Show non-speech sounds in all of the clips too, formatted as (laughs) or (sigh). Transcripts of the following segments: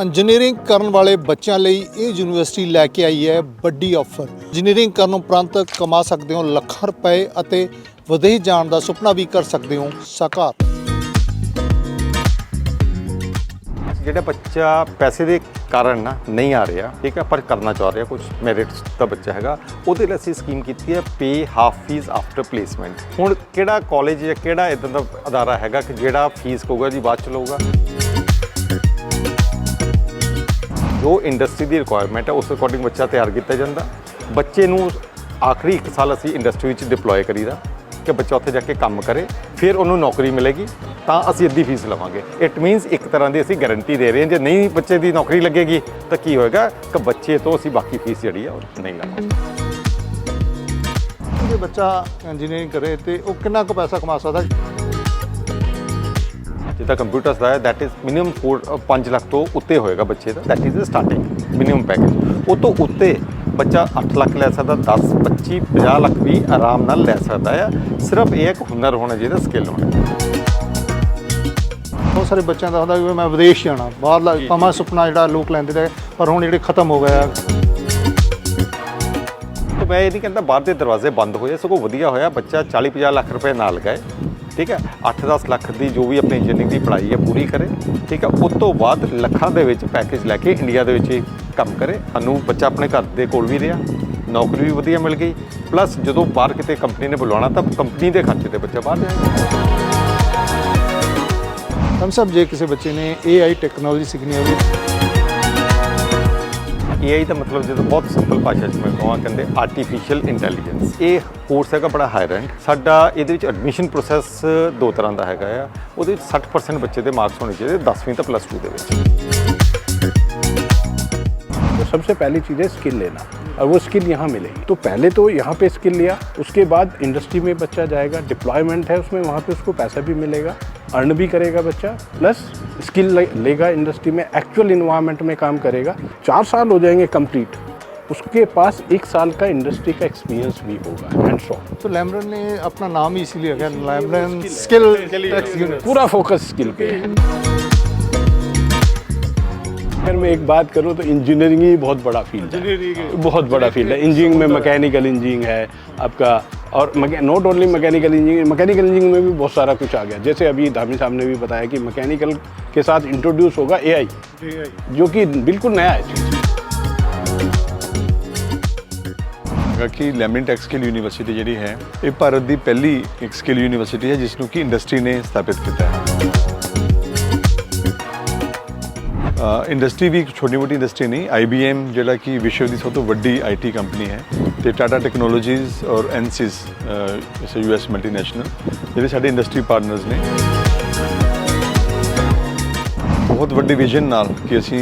Engineering ਕਰਨ ਵਾਲੇ ਬੱਚਿਆਂ ਲਈ ਇਹ ਯੂਨੀਵਰਸਿਟੀ ਲੈ ਕੇ ਆਈ ਹੈ ਵੱਡੀ ਆਫਰ ਇੰਜੀਨੀਅਰਿੰਗ ਕਰਨ ਉਪਰੰਤ ਕਮਾ ਸਕਦੇ ਹੋ ਲੱਖਾਂ ਰੁਪਏ ਅਤੇ ਵਧੇ ਜਾਣ ਦਾ ਸੁਪਨਾ ਵੀ ਕਰ ਸਕਦੇ ਹੋ ਸਾਕਾਰ। ਜਿਹੜਾ ਬੱਚਾ ਪੈਸੇ ਦੇ ਕਾਰਨ ਨਾ ਨਹੀਂ ਆ ਰਿਹਾ, ਠੀਕ ਹੈ, ਪਰ ਕਰਨਾ ਚਾਹ ਰਿਹਾ ਕੁਝ ਮੈਰਿਟਸ ਦਾ ਬੱਚਾ ਹੈਗਾ, ਉਹਦੇ ਲਈ ਅਸੀਂ ਸਕੀਮ ਕੀਤੀ ਹੈ pay half fee after placement ਹੁਣ ਕਿਹੜਾ ਕਾਲਜ ਜਾਂ ਕਿਹੜਾ ਇਦਾਂ ਦਾ ਅਦਾਰਾ ਹੈਗਾ ਕਿ ਜਿਹੜਾ ਫੀਸ ਕਹੂਗਾ ਜੀ ਬਾਅਦ ਚ ਲਊਗਾ? ਜੋ ਇੰਡਸਟਰੀ ਦੀ ਰਿਕੁਆਇਰਮੈਂਟ ਹੈ, ਉਸ ਅਕੋਰਡਿੰਗ ਬੱਚਾ ਤਿਆਰ ਕੀਤਾ ਜਾਂਦਾ। ਬੱਚੇ ਨੂੰ ਆਖਰੀ ਇੱਕ ਸਾਲ ਅਸੀਂ ਇੰਡਸਟਰੀ ਵਿੱਚ ਡਿਪਲੋਏ ਕਰੀਦਾ, ਕਿ ਬੱਚਾ ਉੱਥੇ ਜਾ ਕੇ ਕੰਮ ਕਰੇ, ਫਿਰ ਉਹਨੂੰ ਨੌਕਰੀ ਮਿਲੇਗੀ, ਤਾਂ ਅਸੀਂ ਅੱਧੀ ਫੀਸ ਲਵਾਂਗੇ। ਇਟ ਮੀਨਸ ਇੱਕ ਤਰ੍ਹਾਂ ਦੀ ਅਸੀਂ ਗਾਰੰਟੀ ਦੇ ਰਹੇ ਹਾਂ, ਜੇ ਨਹੀਂ ਬੱਚੇ ਦੀ ਨੌਕਰੀ ਲੱਗੇਗੀ, ਤਾਂ ਕੀ ਹੋਏਗਾ? ਕਿ ਬੱਚੇ ਤੋਂ ਅਸੀਂ ਬਾਕੀ ਫੀਸ ਜਿਹੜੀ ਆ, ਉਹ ਨਹੀਂ ਲਵਾਂਗੇ। ਜੇ ਬੱਚਾ ਇੰਜੀਨੀਅਰਿੰਗ ਕਰੇ ਤੇ ਉਹ ਕਿੰਨਾ ਕੁ ਪੈਸਾ ਕਮਾ ਸਕਦਾ? ਜਿੱਦਾਂ ਕੰਪਿਊਟਰਸ ਦਾ ਹੈ ਦੈਟ ਇਜ਼ ਮਿਨੀਮਮ 5 ਲੱਖ ਤੋਂ ਉੱਤੇ ਹੋਏਗਾ ਬੱਚੇ ਦਾ। That is starting minimum package ਉਹ ਤੋਂ ਉੱਤੇ ਬੱਚਾ 8 ਲੱਖ ਲੈ ਸਕਦਾ 10 25 50 ਲੱਖ ਵੀ ਆਰਾਮ ਨਾਲ ਲੈ ਸਕਦਾ ਹੈ ਸਿਰਫ ਇਹ ਇੱਕ ਹੁਨਰ ਹੋਣਾ ਚਾਹੀਦਾ ਸਕਿੱਲ ਹੋਣਾ। ਬਹੁਤ ਸਾਰੇ ਬੱਚਿਆਂ ਦਾ ਹੁੰਦਾ ਵੀ ਮੈਂ ਵਿਦੇਸ਼ ਜਾਣਾ ਬਾਹਰਲਾ ਪਮਾ ਸੁਪਨਾ ਜਿਹੜਾ ਲੋਕ ਲੈਂਦੇ ਤੇ ਪਰ ਹੁਣ ਜਿਹੜੇ ਖਤਮ ਹੋ ਗਿਆ ਤਾਂ ਮੈਂ ਇਹ ਨਹੀਂ ਕਹਿੰਦਾ ਬਾਹਰ ਦੇ ਦਰਵਾਜ਼ੇ ਬੰਦ ਹੋਏ ਸਗੋਂ ਵਧੀਆ ਹੋਇਆ ਬੱਚਾ 40 50 ਲੱਖ ਰੁਪਏ ਨਾਲ ਲਗਾਏ ਠੀਕ ਹੈ? 8-10 ਲੱਖ ਦੀ ਜੋ ਵੀ ਆਪਣੀ ਇੰਜੀਨੀਅਰਿੰਗ ਦੀ ਪੜ੍ਹਾਈ ਹੈ, ਪੂਰੀ ਕਰੇ, ਠੀਕ ਹੈ? ਉਸ ਤੋਂ ਬਾਅਦ ਲੱਖਾਂ ਦੇ ਵਿੱਚ ਪੈਕੇਜ ਲੈ ਕੇ ਇੰਡੀਆ ਦੇ ਵਿੱਚ ਕੰਮ ਕਰੇ। ਸਾਨੂੰ ਬੱਚਾ ਆਪਣੇ ਘਰ ਦੇ ਕੋਲ ਵੀ ਰਿਹਾ, ਨੌਕਰੀ ਵੀ ਵਧੀਆ ਮਿਲ ਗਈ। ਪਲੱਸ ਜਦੋਂ ਬਾਹਰ ਕਿਤੇ ਕੰਪਨੀ ਨੇ ਬੁਲਾਉਣਾ, ਤਾਂ ਕੰਪਨੀ ਦੇ ਖਰਚੇ ਤੇ ਬੱਚਾ ਬਾਹਰ ਜਾਏਗਾ। ਹਮ ਸਭ ਜੇ ਕਿਸੇ ਬੱਚੇ ਨੇ AI ਟੈਕਨੋਲੋਜੀ ਸਿੱਖਣੀ ਹੋਵੇ AI ਦਾ ਮਤਲਬ ਜਦੋਂ ਬਹੁਤ ਸਿੰਪਲ ਭਾਸ਼ਾ 'ਚ ਮੈਂ ਕਹਾਂ ਕਹਿੰਦੇ ਆਰਟੀਫੀਸ਼ੀਅਲ ਇੰਟੈਲੀਜੈਂਸ ਇਹ ਕੋਰਸ ਹੈਗਾ ਬੜਾ ਹਾਈ ਰੈਂਕ ਸਾਡਾ ਇਹਦੇ ਵਿੱਚ ਐਡਮਿਸ਼ਨ ਪ੍ਰੋਸੈਸ ਦੋ ਤਰ੍ਹਾਂ ਦਾ ਹੈਗਾ ਆ ਉਹਦੇ ਵਿੱਚ 60% ਬੱਚੇ ਦੇ ਮਾਰਕਸ ਹੋਣੇ ਚਾਹੀਦੇ 10ਵੀਂ ਤੋਂ ਪਲੱਸ 2 ਦੇ ਵਿੱਚ तो सबसे पहली चीज़ है स्किल लेना और वो स्किल यहाँ मिलेगी तो पहले तो यहाँ पे स्किल लिया उसके बाद इंडस्ट्री में बच्चा जाएगा डिप्लॉयमेंट है उसमें वहाँ पे उसको पैसा भी मिलेगा अर्न भी करेगा बच्चा प्लस स्किल लेगा इंडस्ट्री में एक्चुअल इन्वायरमेंट में काम करेगा। चार साल हो जाएँगे कंप्लीट उसके पास एक साल का इंडस्ट्री का एक्सपीरियंस भी होगा हैंड्स ऑन तो लैमरन ने अपना नाम ही इसीलिए लैमरन स्किल पूरा फोकस स्किल पे है। अगर मैं एक बात करूं तो इंजीनियरिंग ही बहुत बड़ा फील्ड है बहुत बड़ा फील्ड है इंजीनियरिंग में मैकेनिकल इंजीनियरिंग है आपका और not only mechanical engineering mechanical engineering में भी बहुत सारा कुछ आ गया जैसे अभी धामी साहब ने भी बताया कि मैकेनिकल के साथ इंट्रोड्यूस होगा एआई जो कि बिल्कुल नया है चीज़ ਹੈਗਾ ਕਿ ਲੈਮਨ ਟੈਕ ਸਕਿੱਲ ਯੂਨੀਵਰਸਿਟੀ ਜਿਹੜੀ ਹੈ ਇਹ ਭਾਰਤ ਦੀ ਪਹਿਲੀ ਇੱਕ ਸਕਿੱਲ ਯੂਨੀਵਰਸਿਟੀ ਹੈ ਜਿਸ ਨੂੰ ਕਿ ਇੰਡਸਟਰੀ ਨੇ ਸਥਾਪਿਤ ਕੀਤਾ ਹੈ ਇੰਡਸਟਰੀ ਵੀ ਇੱਕ ਛੋਟੀ ਮੋਟੀ ਇੰਡਸਟਰੀ ਨਹੀਂ IBM ਜਿਹੜਾ ਕਿ ਵਿਸ਼ਵ ਦੀ ਸਭ ਤੋਂ ਵੱਡੀ ਆਈਟੀ ਕੰਪਨੀ ਹੈ, ਤੇ ਟਾਟਾ ਟੈਕਨੋਲੋਜੀਜ਼ ਔਰ ਐਨਸਿਸ ਇਸ ਯੂਐਸ ਮਲਟੀਨੈਸ਼ਨਲ ਜਿਹੜੇ ਸਾਡੇ ਇੰਡਸਟਰੀ ਪਾਰਟਨਰਸ ਨੇ। ਬਹੁਤ ਵੱਡੇ ਵਿਜ਼ਨ ਨਾਲ ਕਿ ਅਸੀਂ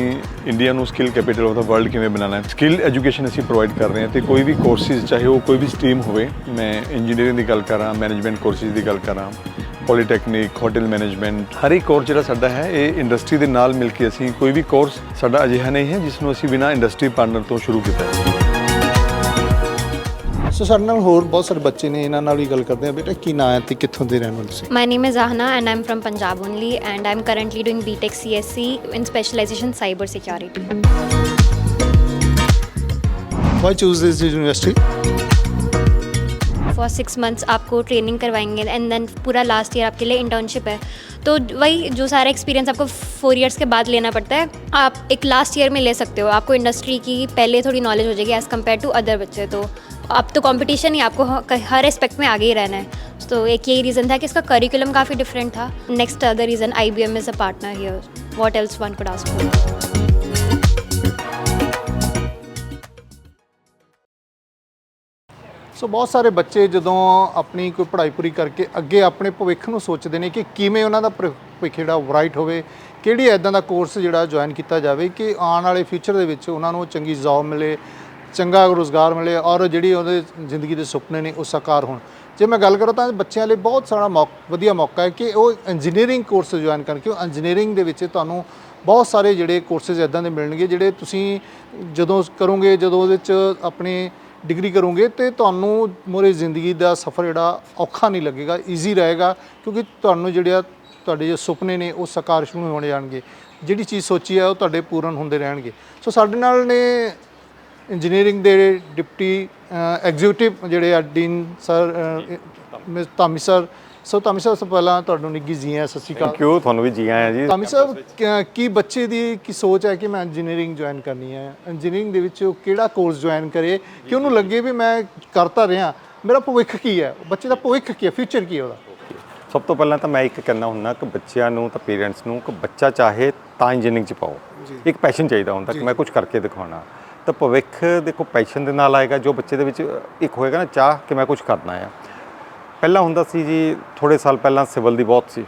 ਇੰਡੀਆ ਨੂੰ skill capital of the world ਕਿਵੇਂ ਬਣਾਉਣਾ ਹੈ। ਸਕਿੱਲ ਐਜੂਕੇਸ਼ਨ ਅਸੀਂ ਪ੍ਰੋਵਾਈਡ ਕਰ ਰਹੇ ਹਾਂ ਤੇ ਕੋਈ ਵੀ ਕੋਰਸਿਸ ਚਾਹੇ ਉਹ ਕੋਈ ਵੀ ਸਟਰੀਮ ਹੋਵੇ, ਮੈਂ ਇੰਜੀਨੀਅਰਿੰਗ ਦੀ ਗੱਲ ਕਰਾਂ ਮੈਨੇਜਮੈਂਟ ਕੋਰਸਿਸ ਦੀ ਗੱਲ ਕਰਾਂ ਪੋਲੀਟੈਕਨਿਕ ਹੋਟਲ ਮੈਨੇਜਮੈਂਟ ਹਰ ਇੱਕ ਕੋਰਸ ਜਿਹੜਾ ਸਾਡਾ ਹੈ ਇਹ ਇੰਡਸਟਰੀ ਦੇ ਨਾਲ ਮਿਲ ਕੇ ਅਸੀਂ ਕੋਈ ਵੀ ਕੋਰਸ ਸਾਡਾ ਅਜਿਹਾ ਨਹੀਂ ਹੈ ਜਿਸ ਨੂੰ ਅਸੀਂ ਬਿਨਾਂ ਇੰਡਸਟਰੀ ਪਾਰਟਨਰ ਤੋਂ ਸ਼ੁਰੂ ਕੀਤਾ ਹੈ। ਸੋ ਸਾਡੇ ਨਾਲ ਹੋਰ ਬਹੁਤ ਸਾਰੇ ਬੱਚੇ ਨੇ ਇਹਨਾਂ ਨਾਲ ਵੀ ਗੱਲ ਕਰਦੇ ਆ ਬੇਟਾ ਕੀ ਨਾਂ ਹੈ ਤੇ ਕਿੱਥੋਂ ਦੇ ਰਹਿਣ ਵਾਲੇ ਸੀ? My name is Ahna and I'm from Punjab only and I'm currently doing BTech CSC in specialization cyber security. Why choose this university For six months आपको ट्रेनिंग करवाएँगे एंड देन पूरा लास्ट ईयर आपके लिए internship है। तो वही जो सारा एक्सपीरियंस आपको फोर ईयर्स के बाद लेना पड़ता है, आप एक लास्ट ईयर में ले सकते हो। आपको इंडस्ट्री की पहले थोड़ी नॉलेज हो जाएगी एज़ कंपेयर टू अदर बच्चे। तो अब तो कंपटीशन ही आपको हर एस्पेक्ट में आगे ही रहना है। तो एक यही रीज़न था कि इसका करिकुलम काफ़ी डिफरेंट था। Next other reason I B M is a partner here what else one could ask for so ਬਹੁਤ ਸਾਰੇ ਬੱਚੇ ਜਦੋਂ ਆਪਣੀ ਕੋਈ ਪੜ੍ਹਾਈ ਪੂਰੀ ਕਰਕੇ ਅੱਗੇ ਆਪਣੇ ਭਵਿੱਖ ਨੂੰ ਸੋਚਦੇ ਨੇ ਕਿ ਕਿਵੇਂ ਉਹਨਾਂ ਦਾ ਭਰ- ਭਵਿੱਖ ਜਿਹੜਾ ਬ੍ਰਾਈਟ ਹੋਵੇ, ਕਿਹੜੀ ਐਦਾਂ ਦਾ ਕੋਰਸ ਜਿਹੜਾ ਜੁਆਇਨ ਕੀਤਾ ਜਾਵੇ ਕਿ ਆਉਣ ਵਾਲੇ ਫਿਊਚਰ ਦੇ ਵਿੱਚ ਉਹਨਾਂ ਨੂੰ ਚੰਗੀ ਜੌਬ ਮਿਲੇ, ਚੰਗਾ ਰੋਜ਼ਗਾਰ ਮਿਲੇ ਔਰ ਜਿਹੜੀ ਉਹਦੇ ਜ਼ਿੰਦਗੀ ਦੇ ਸੁਪਨੇ ਨੇ ਉਹ ਸਾਕਾਰ ਹੋਣ। ਜੇ ਮੈਂ ਗੱਲ ਕਰਾਂ ਤਾਂ ਬੱਚਿਆਂ ਲਈ ਬਹੁਤ ਸਾਰਾ ਮੌਕਾ, ਵਧੀਆ ਮੌਕਾ ਹੈ ਕਿ ਉਹ ਇੰਜੀਨੀਅਰਿੰਗ ਕੋਰਸ ਜੁਆਇਨ ਕਰਨ ਉਹ ਇੰਜੀਨੀਅਰਿੰਗ ਦੇ ਵਿੱਚ ਤੁਹਾਨੂੰ ਬਹੁਤ ਸਾਰੇ ਜਿਹੜੇ ਕੋਰਸਿਸ ਇਦਾਂ ਦੇ ਮਿਲਣਗੇ ਜਿਹੜੇ ਤੁਸੀਂ ਜਦੋਂ ਕਰੋਗੇ, ਜਦੋਂ ਉਹਦੇ ਵਿੱਚ ਆਪਣੇ ਡਿਗਰੀ ਕਰੋਗੇ ਤੇ ਤੁਹਾਨੂੰ ਮੋਰੇ ਜ਼ਿੰਦਗੀ ਦਾ ਸਫ਼ਰ ਜਿਹੜਾ ਔਖਾ ਨਹੀਂ ਲੱਗੇਗਾ ਈਜ਼ੀ ਰਹੇਗਾ, ਕਿਉਂਕਿ ਤੁਹਾਨੂੰ ਜਿਹੜਾ ਤੁਹਾਡੇ ਜੋ ਸੁਪਨੇ ਨੇ ਉਹ ਸਾਕਾਰ ਸ਼ੁਰੂ ਹੋਣੇ ਜਾਣਗੇ। ਜਿਹੜੀ ਚੀਜ਼ ਸੋਚੀ ਹੈ ਉਹ ਤੁਹਾਡੇ ਪੂਰਨ ਹੁੰਦੇ ਰਹਿਣਗੇ। ਸੋ ਸਾਡੇ ਨਾਲ ਨੇ ਇੰਜੀਨੀਅਰਿੰਗ ਦੇ ਡਿਪਟੀ ਐਗਜ਼ੀਕਿਊਟਿਵ ਜਿਹੜੇ ਆ dean sir miss Dhami sir so Dhami sir ਸਭ ਪਹਿਲਾਂ ਤੁਹਾਨੂੰ ਨਿੱਗੀ ਜੀ ਆਇਆਂ ਸਤਿ ਸ਼੍ਰੀ ਅਕਾਲ। ਥੈਂਕ ਯੂ ਤੁਹਾਨੂੰ ਵੀ ਜੀ ਆਇਆਂ ਜੀ। ਧਾਮੀ ਸਾਹਿਬ ਕੀ ਬੱਚੇ ਦੀ ਕੀ ਸੋਚ ਹੈ ਕਿ ਮੈਂ ਇੰਜੀਨੀਅਰਿੰਗ ਜੁਆਇਨ ਕਰਨੀ ਹੈ? ਇੰਜੀਨੀਅਰਿੰਗ ਦੇ ਵਿੱਚ ਉਹ ਕਿਹੜਾ ਕੋਰਸ ਜੁਆਇਨ ਕਰੇ? ਕਿ ਉਹਨੂੰ ਲੱਗੇ ਵੀ ਮੈਂ ਕਰਤਾ ਰਿਹਾ? ਮੇਰਾ ਭਵਿੱਖ ਕੀ ਹੈ? ਬੱਚੇ ਦਾ ਭਵਿੱਖ ਕੀ ਹੈ? ਫਿਊਚਰ ਕੀ ਹੈ ਉਹਦਾ? ਸਭ ਤੋਂ ਪਹਿਲਾਂ ਤਾਂ ਮੈਂ ਇੱਕ ਕਹਿੰਦਾ ਹੁੰਦਾ ਕਿ ਬੱਚਿਆਂ ਨੂੰ ਤਾਂ ਪੇਰੈਂਟਸ ਨੂੰ ਕਿ ਬੱਚਾ ਚਾਹੇ ਤਾਂ ਇੰਜੀਨੀਅਰਿੰਗ ਚ ਪਾਓ। ਇੱਕ ਪੈਸ਼ਨ ਚਾਹੀਦਾ ਹੁੰਦਾ ਕਿ ਮੈਂ ਕੁਝ ਕਰਕੇ ਦਿਖਾਉਣਾ। ਤਾਂ ਭਵਿੱਖ ਦੇਖੋ ਪੈਸ਼ਨ ਦੇ ਨਾਲ ਆਏਗਾ। ਜੋ ਬੱਚੇ ਦੇ ਵਿੱਚ ਇੱਕ ਹੋਏਗਾ ਨਾ ਚਾਹ ਕਿ ਮੈਂ ਕੁਝ ਕਰਨਾ ਹੈ ਪਹਿਲਾਂ ਹੁੰਦਾ ਸੀ ਜੀ ਥੋੜੇ ਸਾਲ ਪਹਿਲਾਂ ਸਿਵਲ ਦੀ ਬਹੁਤ ਸੀ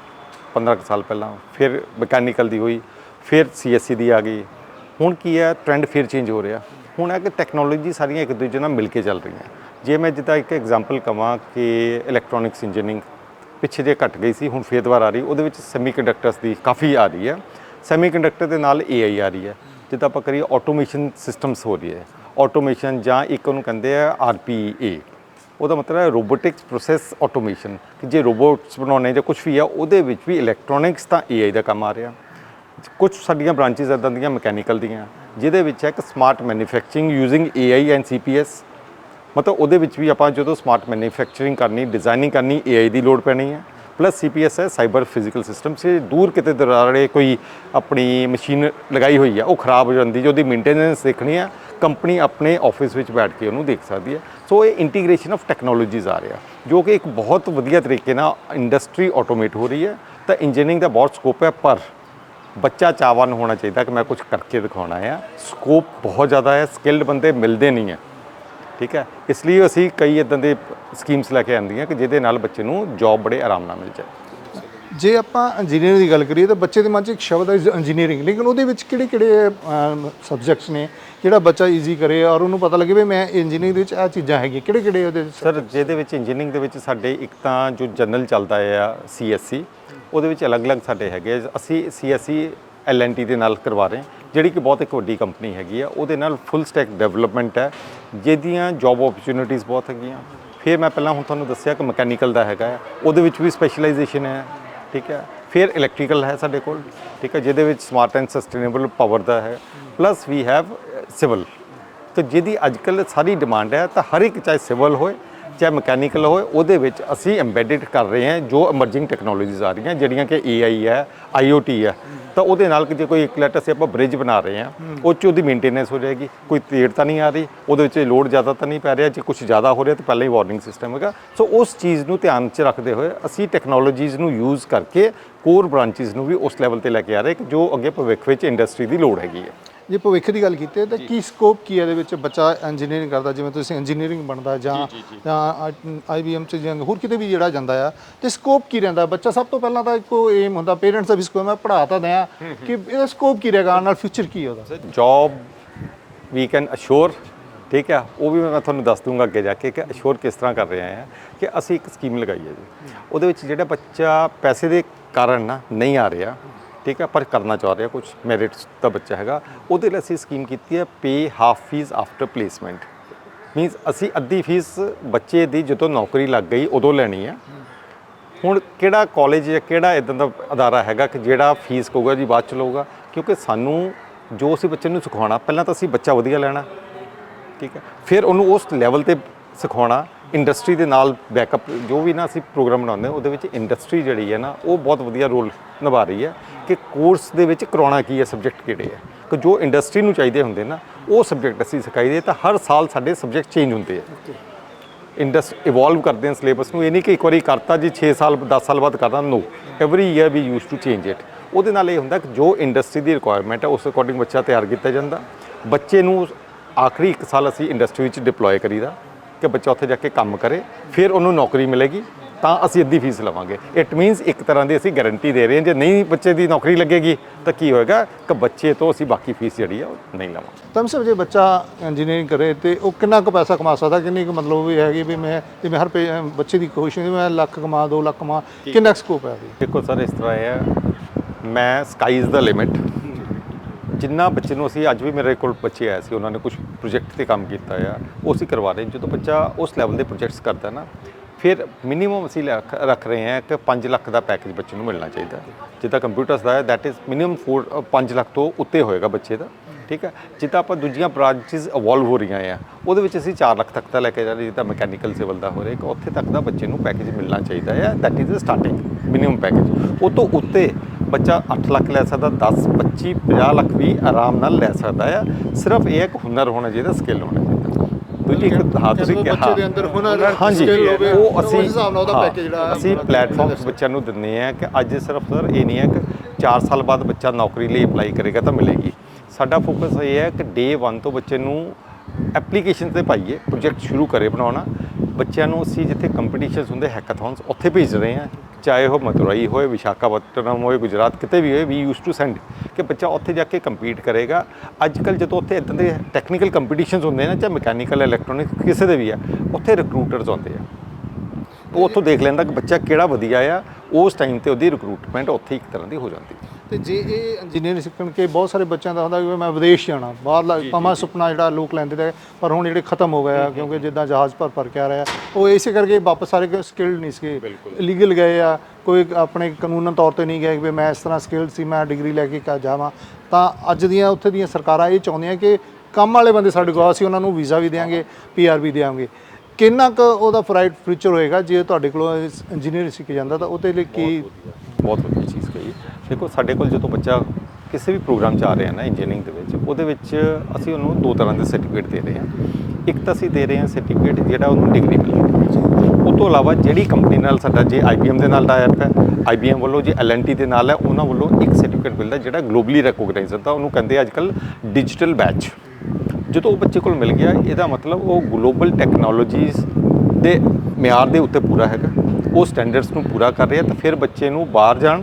15 ਕੁ ਸਾਲ ਪਹਿਲਾਂ। ਫਿਰ ਮਕੈਨੀਕਲ ਦੀ ਹੋਈ, ਫਿਰ ਸੀਐਸਸੀ ਦੀ ਆ ਗਈ। ਹੁਣ ਕੀ ਹੈ ਟ੍ਰੈਂਡ ਫਿਰ ਚੇਂਜ ਹੋ ਰਿਹਾ। ਹੁਣ ਹੈ ਕਿ ਟੈਕਨੋਲੋਜੀ ਸਾਰੀਆਂ ਇੱਕ ਦੂਜੇ ਨਾਲ ਮਿਲ ਕੇ ਚੱਲ ਰਹੀਆਂ। ਜੇ ਮੈਂ ਜਿੱਦਾਂ ਇੱਕ ਐਗਜ਼ਾਮਪਲ ਕਵਾਂ ਕਿ ਇਲੈਕਟ੍ਰੋਨਿਕਸ ਇੰਜੀਨੀਅਰਿੰਗ ਪਿੱਛੇ ਜੇ ਘਟ ਗਈ ਸੀ, ਹੁਣ ਫੇਰ ਦੁਬਾਰਾ ਆ ਰਹੀ, ਉਹਦੇ ਵਿੱਚ ਸੈਮੀਕੰਡਕਟਰਸ ਦੀ ਕਾਫੀ ਆ ਰਹੀ ਹੈ। ਸੈਮੀਕੰਡਕਟਰ ਦੇ ਨਾਲ ਏਆਈ ਆ ਰਹੀ ਹੈ। ਜਿੱਦਾਂ ਆਪਾਂ ਕਰੀਏ ਆਟੋਮੇਸ਼ਨ ਸਿਸਟਮਸ ਹੋ ਰਹੀ ਹੈ। ਆਟੋਮੇਸ਼ਨ ਜਾਂ ਇੱਕ ਉਹਨੂੰ ਕਹਿੰਦੇ ਆ ਆਰਪੀਏ ਉਹਦਾ ਮਤਲਬ ਹੈ ਰੋਬੋਟਿਕਸ ਪ੍ਰੋਸੈਸ ਆਟੋਮੇਸ਼ਨ ਕਿ ਜੇ ਰੋਬੋਟਸ ਬਣਾਉਣੇ ਜਾਂ ਕੁਝ ਵੀ ਆ, ਉਹਦੇ ਵਿੱਚ ਵੀ ਇਲੈਕਟ੍ਰੋਨਿਕਸ ਤਾਂ ਏਆਈ ਦਾ ਕੰਮ ਆ ਰਿਹਾ। ਕੁਝ ਸਾਡੀਆਂ ਬ੍ਰਾਂਚਸ ਇਦਾਂ ਦੀਆਂ ਮਕੈਨੀਕਲ ਦੀਆਂ, ਜਿਹਦੇ ਵਿੱਚ ਹੈ ਕਿ smart manufacturing using AI and CPS ਮਤਲਬ ਉਹਦੇ ਵਿੱਚ ਵੀ ਆਪਾਂ ਜਦੋਂ ਸਮਾਰਟ ਮੈਨੂਫੈਕਚਰਿੰਗ ਕਰਨੀ ਡਿਜ਼ਾਈਨਿੰਗ ਕਰਨੀ ਏਆਈ ਦੀ ਲੋੜ ਪੈਣੀ ਹੈ। ਪਲੱਸ ਸੀਪੀਐਸ ਹੈ ਸਾਈਬਰ ਫਿਜ਼ੀਕਲ ਸਿਸਟਮ ਸੇ ਦੂਰ ਕਿਤੇ ਦਰਾੜੇ ਕੋਈ ਆਪਣੀ ਮਸ਼ੀਨ ਲਗਾਈ ਹੋਈ ਹੈ ਉਹ ਖਰਾਬ ਹੋ ਜਾਂਦੀ ਜੋ ਉਹਦੀ ਮੇਨਟੇਨੈਂਸ ਦੇਖਣੀ ਹੈ ਕੰਪਨੀ ਆਪਣੇ ਆਫਿਸ ਵਿੱਚ ਬੈਠ ਕੇ ਉਹਨੂੰ ਦੇਖ ਸਕਦੀ ਹੈ ਸੋ ਇਹ ਇੰਟੀਗ੍ਰੇਸ਼ਨ ਆਫ ਟੈਕਨੋਲੋਜੀਜ਼ ਆ ਰਿਹਾ, ਜੋ ਕਿ ਇੱਕ ਬਹੁਤ ਵਧੀਆ ਤਰੀਕੇ ਨਾਲ ਇੰਡਸਟਰੀ ਆਟੋਮੇਟ ਹੋ ਰਹੀ ਹੈ। ਤਾਂ ਇੰਜੀਨੀਅਰਿੰਗ ਦਾ ਬਹੁਤ ਸਕੋਪ ਹੈ, ਪਰ ਬੱਚਾ ਚਾਹਵਾਨ ਹੋਣਾ ਚਾਹੀਦਾ ਕਿ ਮੈਂ ਕੁਝ ਕਰਕੇ ਦਿਖਾਉਣਾ ਹੈ ਸਕੋਪ ਬਹੁਤ ਜ਼ਿਆਦਾ ਹੈ ਸਕਿਲਡ ਬੰਦੇ ਮਿਲਦੇ ਨਹੀਂ ਹੈ। ਠੀਕ ਹੈ, ਇਸ ਲਈ ਅਸੀਂ ਕਈ ਇਦਾਂ ਦੇ ਸਕੀਮਸ ਲੈ ਕੇ ਆਂਦੀਆਂ ਕਿ ਜਿਹਦੇ ਨਾਲ ਬੱਚੇ ਨੂੰ ਜੌਬ ਬੜੇ ਆਰਾਮ ਨਾਲ ਮਿਲ ਜਾਏ। ਜੇ ਆਪਾਂ ਇੰਜੀਨੀਅਰਿੰਗ ਦੀ ਗੱਲ ਕਰੀਏ ਤਾਂ ਬੱਚੇ ਦੇ ਮਨ 'ਚ ਇੱਕ ਸ਼ਬਦ ਹੈ ਇੰਜੀਨੀਅਰਿੰਗ ਲੇਕਿਨ ਉਹਦੇ ਵਿੱਚ ਕਿਹੜੇ ਕਿਹੜੇ ਸਬਜੈਕਟਸ ਨੇ ਜਿਹੜਾ ਬੱਚਾ ਈਜ਼ੀ ਕਰੇ ਔਰ ਉਹਨੂੰ ਪਤਾ ਲੱਗੇ ਵੀ ਮੈਂ ਇੰਜੀਨੀਅਰਿੰਗ ਦੇ ਵਿੱਚ ਆ ਚੀਜ਼ਾਂ ਹੈਗੀਆਂ ਕਿਹੜੇ ਕਿਹੜੇ ਉਹਦੇ ਸਰ ਜਿਹਦੇ ਵਿੱਚ ਇੰਜੀਨੀਅਰਿੰਗ ਦੇ ਵਿੱਚ ਸਾਡੇ ਇੱਕ ਤਾਂ ਜੋ ਜਨਰਲ ਚੱਲਦਾ ਹੈ ਆ ਸੀਐਸਸੀ ਉਹਦੇ ਵਿੱਚ ਅਲੱਗ-ਅਲੱਗ ਸਾਡੇ ਹੈਗੇ ਅਸੀਂ ਸੀਐਸਸੀ ਐਲਐਨਟੀ ਦੇ ਨਾਲ ਕਰਵਾ ਰਹੇ ਜਿਹੜੀ ਕਿ ਬਹੁਤ ਇੱਕ ਵੱਡੀ ਕੰਪਨੀ ਹੈਗੀ ਆ ਉਹਦੇ ਨਾਲ ਫੁੱਲ ਸਟੈਕ ਡਿਵੈਲਪਮੈਂਟ ਹੈ ਜਿਹਦੀਆਂ ਜੌਬ ਓਪਰਚੁਨਿਟੀਆਂ ਬਹੁਤ ਹੈਗੀਆਂ। ਫਿਰ ਮੈਂ ਪਹਿਲਾਂ ਹੁਣ ਤੁਹਾਨੂੰ ਦੱਸਿਆ ਕਿ ਮਕੈਨੀਕਲ ਦਾ ਹੈਗਾ ਆ ਉਹਦੇ ਵਿੱਚ ਵੀ ਸਪੈਸ਼ਲਾਈਜੇਸ਼ਨ ਹੈ, ਠੀਕ ਹੈ। ਫਿਰ ਇਲੈਕਟ੍ਰੀਕਲ ਹੈ ਸਾਡੇ ਕੋਲ, ਠੀਕ ਹੈ, ਜਿਹਦੇ ਵਿੱਚ ਸਮਾਰਟ ਐਂਡ ਸਸਟੇਨੇਬਲ ਪਾਵਰ ਦਾ ਹੈ। ਪਲੱਸ ਵੀ ਹੈਵ ਸਿਵਲ ਤੇ ਜਿਹਦੀ ਅੱਜਕੱਲ ਸਾਰੀ ਡਿਮਾਂਡ ਹੈ, ਤਾਂ ਹਰ ਇੱਕ ਚਾਹੇ ਸਿਵਲ ਹੋਏ ਚਾਹੇ ਮਕੈਨੀਕਲ ਹੋਏ, ਉਹਦੇ ਵਿੱਚ ਅਸੀਂ ਐਮਬੈਡਡ ਕਰ ਰਹੇ ਹਾਂ ਜੋ ਐਮਰਜਿੰਗ ਟੈਕਨੋਲੋਜੀਜ਼ ਆ ਰਹੀਆਂ, ਜਿਹੜੀਆਂ ਕਿ AI ਹੈ, IoT ਹੈ। ਤਾਂ ਉਹਦੇ ਨਾਲ ਕਿ ਜੇ ਕੋਈ ਇੱਕ ਲੈਟ ਅਸੀਂ ਆਪਾਂ ਬ੍ਰਿਜ ਬਣਾ ਰਹੇ ਹਾਂ, ਉਹ 'ਚ ਉਹਦੀ ਮੇਨਟੇਨੈਂਸ ਹੋ ਜਾਏਗੀ, ਕੋਈ ਤੇੜ ਤਾਂ ਨਹੀਂ ਆ ਰਹੀ, ਉਹਦੇ ਵਿੱਚ ਲੋਡ ਜ਼ਿਆਦਾ ਤਾਂ ਨਹੀਂ ਪੈ ਰਿਹਾ, ਜੇ ਕੁਝ ਜ਼ਿਆਦਾ ਹੋ ਰਿਹਾ ਤਾਂ ਪਹਿਲਾਂ ਹੀ ਵਾਰਨਿੰਗ ਸਿਸਟਮ ਹੈਗਾ। ਸੋ ਉਸ ਚੀਜ਼ ਨੂੰ ਧਿਆਨ 'ਚ ਰੱਖਦੇ ਹੋਏ ਅਸੀਂ ਟੈਕਨੋਲੋਜੀਜ਼ ਨੂੰ ਯੂਜ਼ ਕਰਕੇ ਕੋਰ ਬ੍ਰਾਂਚਸ ਨੂੰ ਵੀ ਉਸ ਲੈਵਲ ਤੇ ਲੈ ਕੇ ਆ ਰਹੇ ਕਿ ਜੋ ਅੱਗੇ ਭਵਿੱਖ ਵਿੱਚ ਇੰਡਸਟਰੀ ਦੀ ਲੋੜ ਹੈਗੀ ਹੈ। ਜੇ ਭਵਿੱਖ ਦੀ ਗੱਲ ਕੀਤੀ ਤਾਂ ਕੀ ਸਕੋਪ ਕੀ ਹੈ ਇਹਦੇ ਵਿੱਚ ਬੱਚਾ ਇੰਜੀਨੀਅਰਿੰਗ ਕਰਦਾ ਜਿਵੇਂ ਤੁਸੀਂ ਇੰਜੀਨੀਅਰਿੰਗ ਬਣਦਾ ਜਾਂ ਜਾਂ ਆਈਬੀਐਮ ਚ ਜਾਂ ਹੋਰ ਕਿਤੇ ਵੀ ਜਿਹੜਾ ਜਾਂਦਾ ਆ ਤੇ ਸਕੋਪ ਕੀ ਰਹਿੰਦਾ? ਬੱਚਾ ਸਭ ਤੋਂ ਪਹਿਲਾਂ ਤਾਂ ਇੱਕੋ ਏਮ ਹੁੰਦਾ ਪੇਰੈਂਟਸ ਦਾ ਵੀ ਸਕੋਪ ਮੈਂ ਪੜ੍ਹਾ ਤਾਂ ਦਿਆਂ ਕਿ ਇਹਦਾ ਸਕੋਪ ਕੀ ਰਹੇਗਾ ਨਾਲ ਫਿਊਚਰ ਕੀ ਉਹਦਾ? ਜੌਬ ਵੀ ਕੈਨ ਅਸ਼ੋਰ ਠੀਕ ਹੈ ਉਹ ਵੀ ਮੈਂ ਤੁਹਾਨੂੰ ਦੱਸ ਦੂੰਗਾ ਅੱਗੇ ਜਾ ਕੇ ਕਿ ਅਸ਼ੋਰ ਕਿਸ ਤਰ੍ਹਾਂ ਕਰ ਰਹੇ ਹਾਂ ਕਿ ਅਸੀਂ ਇੱਕ ਸਕੀਮ ਲਗਾਈ ਹੈ ਜੀ। ਉਹਦੇ ਵਿੱਚ ਜਿਹੜਾ ਬੱਚਾ ਪੈਸੇ ਦੇ ਕਾਰਨ ਨਾ ਨਹੀਂ ਆ ਰਿਹਾ ਠੀਕ ਹੈ, ਪਰ ਕਰਨਾ ਚਾਹ ਰਿਹਾ ਕੁਝ ਮੈਰਿਟਸ ਦਾ ਬੱਚਾ ਹੈਗਾ। ਉਹਦੇ ਲਈ ਅਸੀਂ ਸਕੀਮ ਕੀਤੀ ਹੈ pay half fees after placement means ਅਸੀਂ ਅੱਧੀ ਫੀਸ ਬੱਚੇ ਦੀ ਜਦੋਂ ਨੌਕਰੀ ਲੱਗ ਗਈ, ਉਦੋਂ ਲੈਣੀ ਹੈ। ਹੁਣ ਕਿਹੜਾ ਕਾਲਜ ਜਾਂ ਕਿਹੜਾ ਇਦਾਂ ਦਾ ਅਦਾਰਾ ਹੈਗਾ ਕਿ ਜਿਹੜਾ ਫੀਸ ਕਹੂਗਾ ਜੀ ਬਾਅਦ ਚ ਲਊਗਾ? ਕਿਉਂਕਿ ਸਾਨੂੰ ਜੋ ਅਸੀਂ ਬੱਚੇ ਨੂੰ ਸਿਖਾਉਣਾ, ਪਹਿਲਾਂ ਤਾਂ ਅਸੀਂ ਬੱਚਾ ਵਧੀਆ ਲੈਣਾ। ਠੀਕ ਹੈ, ਫਿਰ ਉਹਨੂੰ ਉਸ ਲੈਵਲ ਤੇ ਸਿਖਾਉਣਾ। ਇੰਡਸਟਰੀ ਦੇ ਨਾਲ ਬੈਕਅਪ ਜੋ ਵੀ ਨਾ ਅਸੀਂ ਪ੍ਰੋਗਰਾਮ ਬਣਾਉਂਦੇ ਉਹਦੇ ਵਿੱਚ ਇੰਡਸਟਰੀ ਜਿਹੜੀ ਹੈ ਨਾ ਉਹ ਬਹੁਤ ਵਧੀਆ ਰੋਲ ਨਿਭਾ ਰਹੀ ਹੈ ਕਿ ਕੋਰਸ ਦੇ ਵਿੱਚ ਕਰਾਉਣਾ ਕੀ ਹੈ ਸਬਜੈਕਟ ਕਿਹੜੇ ਹੈ। ਕਿ ਜੋ ਇੰਡਸਟਰੀ ਨੂੰ ਚਾਹੀਦੇ ਹੁੰਦੇ ਨਾ ਉਹ ਸਬਜੈਕਟ ਅਸੀਂ ਸਿਖਾਈਦੇ ਤਾਂ ਹਰ ਸਾਲ ਸਾਡੇ ਸਬਜੈਕਟ ਚੇਂਜ ਹੁੰਦੇ ਆ। ਇੰਡਸ ਇਵੋਲਵ ਕਰਦੇ ਹਾਂ ਸਿਲੇਬਸ ਨੂੰ ਇਹ ਨਹੀਂ ਕਿ ਇੱਕ ਵਾਰੀ ਕਰਤਾ ਜੀ 6 ਸਾਲ 10 ਸਾਲ ਬਾਅਦ ਕਰਨਾ no every year we use to change it ਉਹਦੇ ਨਾਲ ਇਹ ਹੁੰਦਾ ਕਿ ਜੋ ਇੰਡਸਟਰੀ ਦੀ ਰਿਕੁਆਇਰਮੈਂਟ ਹੈ ਉਸ ਅਕੋਰਡਿੰਗ ਬੱਚਾ ਤਿਆਰ ਕੀਤਾ ਜਾਂਦਾ। ਬੱਚੇ ਨੂੰ ਆਖਰੀ 1 ਸਾਲ ਅਸੀਂ ਇੰਡਸਟਰੀ ਵਿੱਚ ਡਿਪਲੋਏ ਕਰੀਦਾ। ਕਿ ਬੱਚਾ ਉੱਥੇ ਜਾ ਕੇ ਕੰਮ ਕਰੇ ਫਿਰ ਉਹਨੂੰ ਨੌਕਰੀ ਮਿਲੇਗੀ ਤਾਂ ਅਸੀਂ ਅੱਧੀ ਫੀਸ ਲਵਾਂਗੇ। ਇਟ ਮੀਨਸ ਇੱਕ ਤਰ੍ਹਾਂ ਦੀ ਅਸੀਂ ਗਾਰੰਟੀ ਦੇ ਰਹੇ ਹਾਂ ਜੇ ਨਹੀਂ ਬੱਚੇ ਦੀ ਨੌਕਰੀ ਲੱਗੇਗੀ ਤਾਂ ਕੀ ਹੋਏਗਾ ਕਿ ਬੱਚੇ ਤੋਂ ਅਸੀਂ ਬਾਕੀ ਫੀਸ ਜਿਹੜੀ ਆ ਉਹ ਨਹੀਂ ਲਵਾਂਗੇ। ਤਾਂ ਸਭ ਜੇ ਬੱਚਾ ਇੰਜੀਨੀਅਰਿੰਗ ਕਰੇ ਤੇ ਉਹ ਕਿੰਨਾ ਕੁ ਪੈਸਾ ਕਮਾ ਸਕਦਾ? ਕਿੰਨੀ ਕੁ ਮਤਲਬ ਵੀ ਹੈਗੀ ਵੀ ਮੈਂ ਤੇ ਮੈਂ ਹਰ ਬੱਚੇ ਦੀ ਕੋਸ਼ਿਸ਼ ਮੈਂ ਲੱਖ ਕਮਾ 2 ਲੱਖ ਕਮਾ ਕਿੰਨਾ ਸਕੋਪ ਹੈ ਵੀ ਦੇਖੋ ਸਰ ਇਸ ਤਰ੍ਹਾਂ ਹੈ ਮੈਂ ਸਕਾਈ ਇਜ਼ ਦਾ ਲਿਮਿਟ ਜਿੰਨਾ ਬੱਚੇ ਨੂੰ ਅਸੀਂ ਅੱਜ ਵੀ ਮੇਰੇ ਕੋਲ ਬੱਚੇ ਆਏ ਸੀ, ਉਹਨਾਂ ਨੇ ਕੁਝ ਪ੍ਰੋਜੈਕਟ ਤੇ ਕੰਮ ਕੀਤਾ ਆ, ਉਹ ਅਸੀਂ ਕਰਵਾ ਰਹੇ ਜਦੋਂ ਬੱਚਾ ਉਸ ਲੈਵਲ ਦੇ ਪ੍ਰੋਜੈਕਟਸ ਕਰਦਾ ਨਾ, ਫਿਰ ਮਿਨੀਮਮ ਅਸੀਂ ਰੱਖ ਰੱਖ ਰਹੇ ਹਾਂ ਕਿ 5 ਲੱਖ ਦਾ ਪੈਕੇਜ ਬੱਚੇ ਨੂੰ ਮਿਲਣਾ ਚਾਹੀਦਾ। ਜਿੱਦਾਂ ਕੰਪਿਊਟਰਸ ਦਾ ਹੈ ਦੈਟ ਇਜ਼ ਮਿਨੀਮਮ 4 5 ਲੱਖ ਤੋਂ ਉੱਤੇ ਹੋਏਗਾ ਬੱਚੇ ਦਾ, ਠੀਕ ਹੈ? ਜਿੱਦਾਂ ਆਪਾਂ ਦੂਜੀਆਂ ਬ੍ਰਾਂਚਸ ਇਵੋਲਵ ਹੋ ਰਹੀਆਂ ਆ, ਉਹਦੇ ਵਿੱਚ ਅਸੀਂ 4 ਲੱਖ ਤੱਕ ਦਾ ਲੈ ਕੇ ਜਾ ਰਹੇ ਜਿੱਦਾਂ ਮਕੈਨੀਕਲ ਸਿਵਲ ਦਾ ਹੋ ਰਿਹਾ ਕਿ ਉੱਥੇ ਤੱਕ ਦਾ ਬੱਚੇ ਨੂੰ ਪੈਕੇਜ ਮਿਲਣਾ ਚਾਹੀਦਾ ਹੈ that is starting minimum package ਉਹ ਤੋਂ ਉੱਤੇ ਬੱਚਾ 8 ਲੱਖ ਲੈ ਸਕਦਾ 10 25 50 ਲੱਖ ਵੀ ਆਰਾਮ ਨਾਲ ਲੈ ਸਕਦਾ ਆ। ਸਿਰਫ ਇਹ ਇੱਕ ਹੁਨਰ ਹੋਣਾ ਚਾਹੀਦਾ ਸਕਿੱਲ ਹੋਣਾ ਚਾਹੀਦਾ। ਦੂਜੀ ਇੱਕ ਹਾਂ ਤੁਸੀਂ ਕਿਹਾ। ਬੱਚੇ ਦੇ ਅੰਦਰ ਹੁਨਰ, ਹਾਂਜੀ। ਉਹ ਉਸ ਅਸੀਂ ਹਿਸਾਬ ਨਾਲ ਉਹਦਾ package ਜਿਹੜਾ ਅਸੀਂ ਆਪਣਾ ਪਲੇਟਫਾਰਮ ਮਿਲਦਾ ਬੱਚਿਆਂ ਨੂੰ ਦਿੰਦੇ ਆ ਕਿ ਅੱਜ ਸਿਰਫ ਸਰ ਇਹ ਨਹੀਂ ਹੈ ਕਿ 4 ਸਾਲ ਬਾਅਦ ਬੱਚਾ ਨੌਕਰੀ ਲਈ ਅਪਲਾਈ ਕਰੇਗਾ ਤਾਂ ਮਿਲੇਗੀ। ਸਾਡਾ ਫੋਕਸ ਇਹ ਹੈ ਕਿ ਡੇ 1 ਤੋਂ ਬੱਚੇ ਨੂੰ ਐਪਲੀਕੇਸ਼ਨ ਤੇ ਪਾਈਏ ਪ੍ਰੋਜੈਕਟ ਸ਼ੁਰੂ ਕਰੇ ਬਣਾਉਣਾ। ਬੱਚਿਆਂ ਨੂੰ ਅਸੀਂ ਜਿੱਥੇ ਕੰਪੀਟੀਸ਼ਨਸ ਹੁੰਦੇ ਹੈਕਾਥੌਨਸ ਉੱਥੇ ਭੇਜ ਰਹੇ ਹਾਂ। ਚਾਹੇ ਉਹ ਮਦੁਰਾਈ ਹੋਏ, ਵਿਸ਼ਾਖਾਪਟਨਮ ਹੋਏ, ਗੁਜਰਾਤ ਕਿਤੇ ਵੀ ਹੋਏ ਵੀ ਯੂਸ ਟੂ ਸੈਂਡ ਕਿ ਬੱਚਾ ਉੱਥੇ ਜਾ ਕੇ ਕੰਪੀਟ ਕਰੇਗਾ। ਅੱਜ ਕੱਲ ਜਦੋਂ ਉੱਥੇ ਇਦਾਂ ਦੇ ਟੈਕਨੀਕਲ ਕੰਪੀਟੀਸ਼ਨਸ ਹੁੰਦੇ ਨੇ, ਚਾਹੇ ਮਕੈਨੀਕਲ ਇਲੈਕਟ੍ਰੋਨਿਕ ਕਿਸੇ ਦੇ ਵੀ ਆ, ਉੱਥੇ ਰਿਕਰੂਟਰਸ ਆਉਂਦੇ ਆ। ਉਹ ਉੱਥੋਂ ਦੇਖ ਲੈਂਦਾ ਕਿ ਬੱਚਾ ਕਿਹੜਾ ਵਧੀਆ ਆ, ਉਸ ਟਾਈਮ ਤੇ ਉਹਦੀ ਰਿਕਰੂਟਮੈਂਟ ਉੱਥੇ ਇੱਕ ਤਰ੍ਹਾਂ ਦੀ ਹੋ ਜਾਂਦੀ। ਤੇ ਜੇ ਇਹ ਇੰਜੀਨੀਅਰਿੰਗ ਸਿੱਖਣ ਕੇ ਬਹੁਤ ਸਾਰੇ ਬੱਚਿਆਂ ਦਾ ਹੁੰਦਾ ਕਿ ਮੈਂ ਵਿਦੇਸ਼ ਜਾਣਾ ਬਾਹਰਲਾ ਪਮਾ ਸੁਪਨਾ ਜਿਹੜਾ ਲੋਕ ਲੈਂਦੇ ਤੇ ਪਰ ਹੁਣ ਜਿਹੜੇ ਖਤਮ ਹੋ ਗਿਆ ਕਿਉਂਕਿ ਜਿੱਦਾਂ ਜਹਾਜ਼ ਭਰ ਭਰ ਕੇ ਆ ਰਿਹਾ ਉਹ ਇਸੇ ਕਰਕੇ ਵਾਪਸ ਸਾਰੇ ਸਕਿਲਡ ਨਹੀਂ ਸੀਗੇ। ਇਲੀਗਲ ਗਏ ਆ ਕੋਈ ਆਪਣੇ ਕਾਨੂੰਨਨ ਤੌਰ ਤੇ ਨਹੀਂ ਗਏ ਕਿ ਮੈਂ ਇਸ ਤਰ੍ਹਾਂ ਸਕਿਲਡ ਸੀ ਮੈਂ ਡਿਗਰੀ ਲੈ ਕੇ ਕਾ ਜਾਵਾਂ। ਤਾਂ ਅੱਜ ਦੀਆਂ ਉੱਥੇ ਦੀਆਂ ਸਰਕਾਰਾਂ ਇਹ ਚਾਹੁੰਦੀਆਂ ਕਿ ਕੰਮ ਵਾਲੇ ਬੰਦੇ ਸਾਡੇ ਕੋਲ ਅਸੀਂ ਉਹਨਾਂ ਨੂੰ ਵੀਜ਼ਾ ਵੀ ਦੇਵਾਂਗੇ ਪੀਆਰ ਵੀ ਦੇਵਾਂਗੇ ਕਿੰਨਾ ਕੁ ਉਹਦਾ ਫਰਾਈਟ ਫਿਊਚਰ ਹੋਏਗਾ ਜੇ ਤੁਹਾਡੇ ਕੋਲੋਂ ਇੰਜੀਨੀਅਰ ਸਿੱਖ ਜਾਂਦਾ ਤਾਂ ਉਹਦੇ ਲਈ ਕੀ ਬਹੁਤ ਵਧੀਆ ਚੀਜ਼ ਕਹੀ। ਦੇਖੋ, ਸਾਡੇ ਕੋਲ ਜਦੋਂ ਬੱਚਾ ਕਿਸੇ ਵੀ ਪ੍ਰੋਗਰਾਮ 'ਚ ਆ ਰਿਹਾ ਨਾ ਇੰਜੀਨੀਅਰਿੰਗ ਦੇ ਵਿੱਚ, ਉਹਦੇ ਵਿੱਚ ਅਸੀਂ ਉਹਨੂੰ ਦੋ ਤਰ੍ਹਾਂ ਦੇ ਸਰਟੀਫਿਕੇਟ ਦੇ ਰਹੇ ਹਾਂ। ਇੱਕ ਤਾਂ ਅਸੀਂ ਦੇ ਰਹੇ ਹਾਂ ਸਰਟੀਫਿਕੇਟ ਜਿਹੜਾ ਉਹਨੂੰ ਡਿਗਰੀ ਮਿਲੇਗੀ ਉਹ ਤੋਂ ਇਲਾਵਾ ਜਿਹੜੀ ਕੰਪਨੀ ਨਾਲ ਸਾਡਾ ਜੇ IBM ਦੇ ਨਾਲ ਟਾਈਪ ਹੈ IBM ਵੱਲੋਂ ਜੇ L&T ਦੇ ਨਾਲ ਹੈ, ਉਹਨਾਂ ਵੱਲੋਂ ਇੱਕ ਸਰਟੀਫਿਕੇਟ ਮਿਲਦਾ ਜਿਹੜਾ ਗਲੋਬਲੀ ਰੈਕੋਗਨਾਈਜ਼ ਦਾ ਉਹਨੂੰ ਕਹਿੰਦੇ ਅੱਜ ਕੱਲ ਡਿਜੀਟਲ ਬੈਚ ਜਦੋਂ ਉਹ ਬੱਚੇ ਕੋਲ ਮਿਲ ਗਿਆ, ਇਹਦਾ ਮਤਲਬ ਉਹ ਗਲੋਬਲ ਟੈਕਨੋਲੋਜੀਜ਼ ਦੇ ਮਿਆਰ ਦੇ ਉੱਤੇ ਪੂਰਾ ਹੈਗਾ। ਉਹ ਸਟੈਂਡਰਡਸ ਨੂੰ ਪੂਰਾ ਕਰ ਰਿਹਾ, ਤਾਂ ਫਿਰ ਬੱਚੇ ਨੂੰ ਬਾਹਰ ਜਾਣ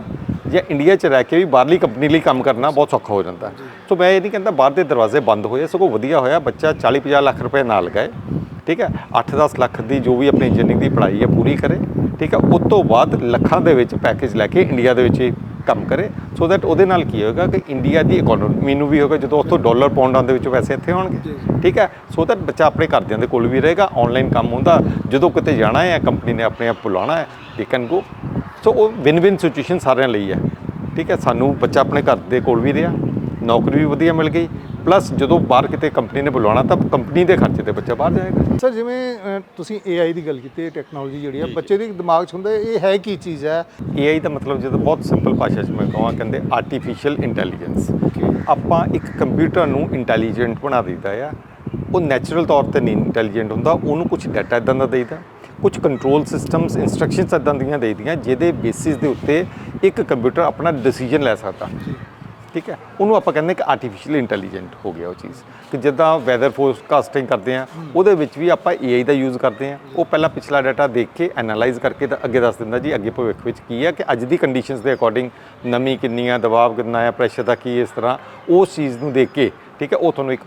ਜਾਂ ਇੰਡੀਆ 'ਚ ਰਹਿ ਕੇ ਵੀ ਬਾਹਰਲੀ ਕੰਪਨੀ ਲਈ ਕੰਮ ਕਰਨਾ ਬਹੁਤ ਸੌਖਾ ਹੋ ਜਾਂਦਾ। ਸੋ ਮੈਂ ਇਹ ਨਹੀਂ ਕਹਿੰਦਾ ਬਾਹਰ ਦੇ ਦਰਵਾਜ਼ੇ ਬੰਦ ਹੋਏ ਸਗੋਂ ਵਧੀਆ ਹੋਇਆ। ਬੱਚਾ 40 50 ਲੱਖ ਰੁਪਏ ਨਾਲ ਲਗਾਏ ਠੀਕ ਹੈ? 8-10 ਲੱਖ ਦੀ ਜੋ ਵੀ ਆਪਣੀ ਇੰਜੀਨੀਅਰਿੰਗ ਦੀ ਪੜ੍ਹਾਈ ਹੈ ਪੂਰੀ ਕਰੇ ਠੀਕ ਹੈ? ਉਸ ਤੋਂ ਬਾਅਦ ਲੱਖਾਂ ਦੇ ਵਿੱਚ ਪੈਕੇਜ ਲੈ ਕੇ ਇੰਡੀਆ ਦੇ ਵਿੱਚ ਕੰਮ ਕਰੇ। ਸੋ ਦੈਟ ਉਹਦੇ ਨਾਲ ਕੀ ਹੋਏਗਾ ਕਿ ਇੰਡੀਆ ਦੀ ਇਕਨੋਮੀ ਨੂੰ ਵੀ ਹੋਏਗਾ ਜਦੋਂ ਉੱਥੋਂ ਡਾਲਰ ਪਾਉਂਡਾਂ ਦੇ ਵਿੱਚ ਪੈਸੇ ਇੱਥੇ ਆਉਣਗੇ ਠੀਕ ਹੈ? ਸੋ ਦੈਟ ਬੱਚਾ ਆਪਣੇ ਘਰਦਿਆਂ ਦੇ ਕੋਲ ਵੀ ਰਹੇਗਾ ਆਨਲਾਈਨ ਕੰਮ ਹੁੰਦਾ। ਜਦੋਂ ਕਿਤੇ ਜਾਣਾ ਹੈ ਕੰਪਨੀ ਨੇ ਆਪਣੇ ਆਪ ਬੁਲਾਉਣਾ ਹੈ ਦੇ ਕੈਨ ਗੋ ਸੋ ਉਹ ਵਿਨ ਵਿਨ ਸਿਚੁਏਸ਼ਨ ਸਾਰਿਆਂ ਲਈ ਹੈ। ਠੀਕ ਹੈ ਸਾਨੂੰ ਬੱਚਾ ਆਪਣੇ ਘਰ ਦੇ ਕੋਲ ਵੀ ਰਿਹਾ ਨੌਕਰੀ ਵੀ ਵਧੀਆ ਮਿਲ ਗਈ ਪਲੱਸ ਜਦੋਂ ਬਾਹਰ ਕਿਤੇ ਕੰਪਨੀ ਨੇ ਬੁਲਾਉਣਾ ਤਾਂ ਕੰਪਨੀ ਦੇ ਖਰਚੇ ਤੇ ਬੱਚਾ ਬਾਹਰ ਜਾਏਗਾ। ਸਰ ਜਿਵੇਂ ਤੁਸੀਂ AI ਦੀ ਗੱਲ ਕੀਤੀ ਟੈਕਨੋਲੋਜੀ ਜਿਹੜੀ ਆ ਬੱਚੇ ਦੇ ਦਿਮਾਗ 'ਚ ਹੁੰਦਾ ਇਹ ਹੈ ਕੀ ਚੀਜ਼ ਹੈ? AI ਦਾ ਮਤਲਬ ਜਦੋਂ ਬਹੁਤ ਸਿੰਪਲ ਭਾਸ਼ਾ 'ਚ ਮੈਂ ਕਹਾਂ ਕਹਿੰਦੇ ਆਰਟੀਫੀਸ਼ੀਅਲ ਇੰਟੈਲੀਜੈਂਸ ਆਪਾਂ ਇੱਕ ਕੰਪਿਊਟਰ ਨੂੰ ਇੰਟੈਲੀਜੈਂਟ ਬਣਾ ਦਿੱਤਾ ਆ ਉਹ ਨੈਚੁਰਲ ਤੌਰ ਤੇ ਨਹੀਂ ਇੰਟੈਲੀਜੈਂਟ ਹੁੰਦਾ ਉਹਨੂੰ ਕੁਝ ਡਾਟਾ ਇਦਾਂ ਦਾ ਦੇਈਦਾ। ਕੁਝ ਕੰਟਰੋਲ ਸਿਸਟਮਸ ਇਨਸਟਰਕਸ਼ਨਸ ਇਦਾਂ ਦੀਆਂ ਦੇਈਦੀਆਂ ਜਿਹਦੇ ਬੇਸਿਸ ਦੇ ਉੱਤੇ ਇੱਕ ਕੰਪਿਊਟਰ ਆਪਣਾ ਡਿਸੀਜਨ ਲੈ ਸਕਦਾ। ਠੀਕ ਹੈ? ਉਹਨੂੰ ਆਪਾਂ ਕਹਿੰਦੇ ਕਿ ਆਰਟੀਫੀਸ਼ੀਅਲ ਇੰਟੈਲੀਜੈਂਟ ਹੋ ਗਿਆ ਉਹ ਚੀਜ਼। ਕਿ ਜਿੱਦਾਂ ਵੈਦਰ ਫੋਰਕਾਸਟਿੰਗ ਕਰਦੇ ਆ ਉਹਦੇ ਵਿੱਚ ਵੀ ਆਪਾਂ AI ਦਾ ਯੂਜ਼ ਕਰਦੇ ਆ ਉਹ ਪਹਿਲਾਂ ਪਿਛਲਾ ਡਾਟਾ ਦੇਖ ਕੇ ਐਨਾਲਾਈਜ਼ ਕਰਕੇ ਤਾਂ ਅੱਗੇ ਦੱਸ ਦਿੰਦਾ ਜੀ, ਅੱਗੇ ਭਵਿੱਖ ਵਿੱਚ ਕੀ ਹੈ ਕਿ ਅੱਜ ਦੀ ਕੰਡੀਸ਼ਨਸ ਦੇ ਅਕੋਰਡਿੰਗ ਨਮੀ ਕਿੰਨੀ ਆ ਦਬਾਅ ਕਿੰਨਾ ਆ ਪ੍ਰੈਸ਼ਰ ਦਾ ਕੀ ਇਸ ਤਰ੍ਹਾਂ, ਉਸ ਚੀਜ਼ ਨੂੰ ਦੇਖ ਕੇ ਠੀਕ ਹੈ ਉਹ ਤੁਹਾਨੂੰ ਇੱਕ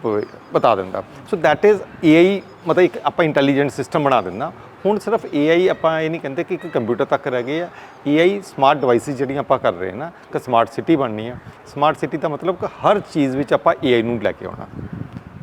ਬਤਾ ਦਿੰਦਾ। ਸੋ ਦੈਟ ਇਜ਼ AI ਮਤਲਬ ਇੱਕ ਆਪਾਂ ਇੰਟੈਲੀਜੈਂਟ ਸਿਸਟਮ ਬਣਾ ਦਿੰਦਾ। ਹੁਣ ਸਿਰਫ AI ਆਪਾਂ ਇਹ ਨਹੀਂ ਕਹਿੰਦੇ ਕਿ ਇੱਕ ਕੰਪਿਊਟਰ ਤੱਕ ਰਹਿ ਗਏ ਆ। AI ਸਮਾਰਟ ਡਿਵਾਈਸਿਸ ਜਿਹੜੀਆਂ ਆਪਾਂ ਕਰ ਰਹੇ ਹਾਂ ਨਾ ਕਿ ਸਮਾਰਟ ਸਿਟੀ ਬਣਨੀ ਆ। ਸਮਾਰਟ ਸਿਟੀ ਦਾ ਮਤਲਬ ਕਿ ਹਰ ਚੀਜ਼ ਵਿੱਚ ਆਪਾਂ AI ਨੂੰ ਲੈ ਕੇ ਆਉਣਾ।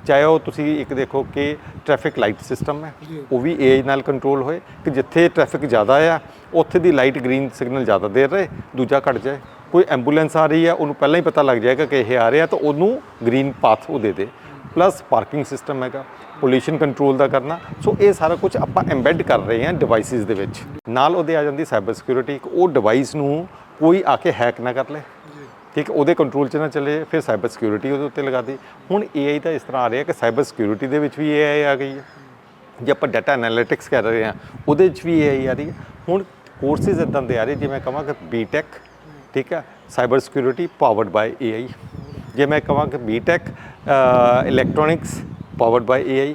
ਚਾਹੇ ਉਹ ਤੁਸੀਂ ਇੱਕ ਦੇਖੋ ਕਿ ਟ੍ਰੈਫਿਕ ਲਾਈਟ ਸਿਸਟਮ ਹੈ ਉਹ ਵੀ AI ਨਾਲ ਕੰਟਰੋਲ ਹੋਏ ਕਿ ਜਿੱਥੇ ਟ੍ਰੈਫਿਕ ਜ਼ਿਆਦਾ ਆ ਉੱਥੇ ਦੀ ਲਾਈਟ ਗ੍ਰੀਨ ਸਿਗਨਲ ਜ਼ਿਆਦਾ ਦੇਰ ਰਹੇ ਦੂਜਾ ਘਟ ਜਾਏ। ਕੋਈ ਐਂਬੂਲੈਂਸ ਆ ਰਹੀ ਹੈ ਉਹਨੂੰ ਪਹਿਲਾਂ ਹੀ ਪਤਾ ਲੱਗ ਜਾਏਗਾ ਕਿ ਇਹ ਆ ਰਿਹਾ ਤਾਂ ਉਹਨੂੰ ਗ੍ਰੀਨ ਪਾਥ ਉਹ ਦੇ ਦੇ। ਪਲੱਸ ਪਾਰਕਿੰਗ ਸਿਸਟਮ ਹੈਗਾ ਪੋਲੂਸ਼ਨ ਕੰਟਰੋਲ ਦਾ ਕਰਨਾ। ਸੋ ਇਹ ਸਾਰਾ ਕੁਝ ਆਪਾਂ ਐਮਬੈਡ ਕਰ ਰਹੇ ਹਾਂ ਡਿਵਾਈਸਿਸ ਦੇ ਵਿੱਚ। ਨਾਲ ਉਹਦੇ ਆ ਜਾਂਦੀ ਸਾਈਬਰ ਸਿਕਿਉਰਿਟੀ ਉਹ ਡਿਵਾਈਸ ਨੂੰ ਕੋਈ ਆ ਕੇ ਹੈਕ ਨਾ ਕਰ ਲੇ। ਠੀਕ ਉਹਦੇ ਕੰਟਰੋਲ 'ਚ ਨਾ ਚੱਲੇ ਫਿਰ ਸਾਈਬਰ ਸਿਕਿਉਰਿਟੀ ਉਹਦੇ ਉੱਤੇ ਲਗਾ ਦੇ। ਹੁਣ AI ਤਾਂ ਇਸ ਤਰ੍ਹਾਂ ਆ ਰਿਹਾ ਕਿ ਸਾਈਬਰ ਸਿਕਿਉਰਿਟੀ ਦੇ ਵਿੱਚ ਵੀ AI ਆ ਗਈ ਹੈ। ਜੇ ਆਪਾਂ ਡਾਟਾ ਐਨਾਲਿਟਿਕਸ ਕਰ ਰਹੇ ਹਾਂ ਉਹਦੇ 'ਚ ਵੀ AI ਆ ਰਹੀ ਹੈ। ਹੁਣ ਕੋਰਸਿਸ ਇਦਾਂ ਦੇ ਆ ਰਹੇ ਜਿਵੇਂ ਕਹਾਂ ਕਿ ਬੀਟੈਕ ਠੀਕ ਹੈ cyber security powered by AI ਜੇ ਮੈਂ ਕਹਾਂ ਕਿ B Tech electronics powered by AI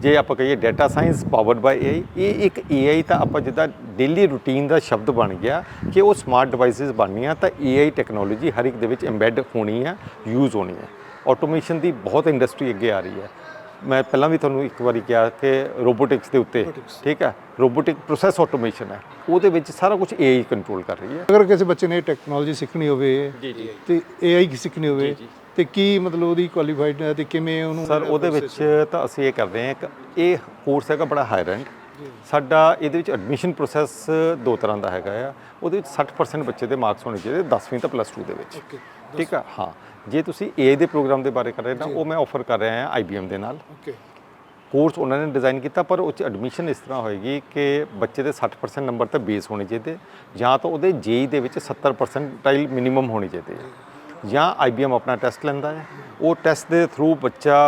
ਜੇ ਆਪਾਂ ਕਹੀਏ data science powered by AI ਇਹ ਇੱਕ AI ਤਾਂ ਆਪਾਂ ਜਿੱਦਾਂ ਡੇਲੀ ਰੂਟੀਨ ਦਾ ਸ਼ਬਦ ਬਣ ਗਿਆ ਕਿ ਉਹ ਸਮਾਰਟ ਡਿਵਾਈਸਿਸ ਬਣਨੀਆਂ ਤਾਂ AI ਟੈਕਨੋਲੋਜੀ ਹਰ ਇੱਕ ਦੇ ਵਿੱਚ ਐਮਬੈਡ ਹੋਣੀ ਹੈ ਯੂਜ਼ ਹੋਣੀ ਹੈ। ਆਟੋਮੇਸ਼ਨ ਦੀ ਬਹੁਤ ਇੰਡਸਟਰੀ ਅੱਗੇ ਆ ਰਹੀ ਹੈ। ਮੈਂ ਪਹਿਲਾਂ ਵੀ ਤੁਹਾਨੂੰ ਇੱਕ ਵਾਰੀ ਕਿਹਾ ਕਿ ਰੋਬੋਟਿਕਸ ਦੇ ਉੱਤੇ ਠੀਕ ਹੈ ਰੋਬੋਟਿਕ ਪ੍ਰੋਸੈਸ ਆਟੋਮੇਸ਼ਨ ਹੈ। ਉਹਦੇ ਵਿੱਚ ਸਾਰਾ ਕੁਝ AI ਕੰਟਰੋਲ ਕਰ ਰਹੀ ਹੈ। ਅਗਰ ਕਿਸੇ ਬੱਚੇ ਨੇ ਟੈਕਨੋਲੋਜੀ ਸਿੱਖਣੀ ਹੋਵੇ ਤੇ AI ਕੀ ਸਿੱਖਣੀ ਹੋਵੇ ਤੇ ਕੀ ਮਤਲਬ ਉਹਦੀ ਕੁਆਲੀਫਾਈਡ ਹੈ ਤੇ ਕਿਵੇਂ ਉਹਨੂੰ ਸਰ ਉਹਦੇ ਵਿੱਚ ਤਾਂ ਅਸੀਂ ਇਹ ਕਰਦੇ ਹਾਂ ਕਿ ਇਹ ਕੋਰਸ ਹੈਗਾ ਬੜਾ ਹਾਇਰ ਐਂਡ ਸਾਡਾ ਇਹਦੇ ਵਿੱਚ ਐਡਮਿਸ਼ਨ ਪ੍ਰੋਸੈਸ ਦੋ ਤਰ੍ਹਾਂ ਦਾ ਹੈਗਾ ਆ। ਉਹਦੇ ਵਿੱਚ 60% ਬੱਚੇ ਦੇ ਮਾਰਕਸ ਹੋਣੇ ਚਾਹੀਦੇ 10ਵੀਂ ਤੋਂ ਪਲੱਸ 2 ਦੇ ਵਿੱਚ। ਠੀਕ ਆ ਹਾਂ। ਜੇ ਤੁਸੀਂ ਏ ਦੇ ਪ੍ਰੋਗਰਾਮ ਦੇ ਬਾਰੇ ਕਰ ਰਹੇ ਨਾ ਉਹ ਮੈਂ ਆਫਰ ਕਰ ਰਿਹਾ ਹਾਂ ਆਈਬੀਐਮ ਦੇ ਨਾਲ। ਓਕੇ ਕੋਰਸ ਉਹਨਾਂ ਨੇ ਡਿਜ਼ਾਈਨ ਕੀਤਾ ਪਰ ਉਹ ਚ ਐਡਮਿਸ਼ਨ ਇਸ ਤਰ੍ਹਾਂ ਹੋਏਗੀ ਕਿ ਬੱਚੇ ਦੇ 60% ਨੰਬਰ ਤਾਂ ਬੇਸ ਹੋਣੇ ਚਾਹੀਦੇ ਜਾਂ ਤਾਂ ਉਹਦੇ ਜੇਈ ਦੇ ਵਿੱਚ 70% ਮਿਨੀਮਮ ਹੋਣੀ ਚਾਹੀਦੀ ਹੈ। ਜਾਂ ਆਈਬੀਐਮ ਆਪਣਾ ਟੈਸਟ ਲੈਂਦਾ ਹੈ। ਉਹ ਟੈਸਟ ਦੇ ਥਰੂ ਬੱਚਾ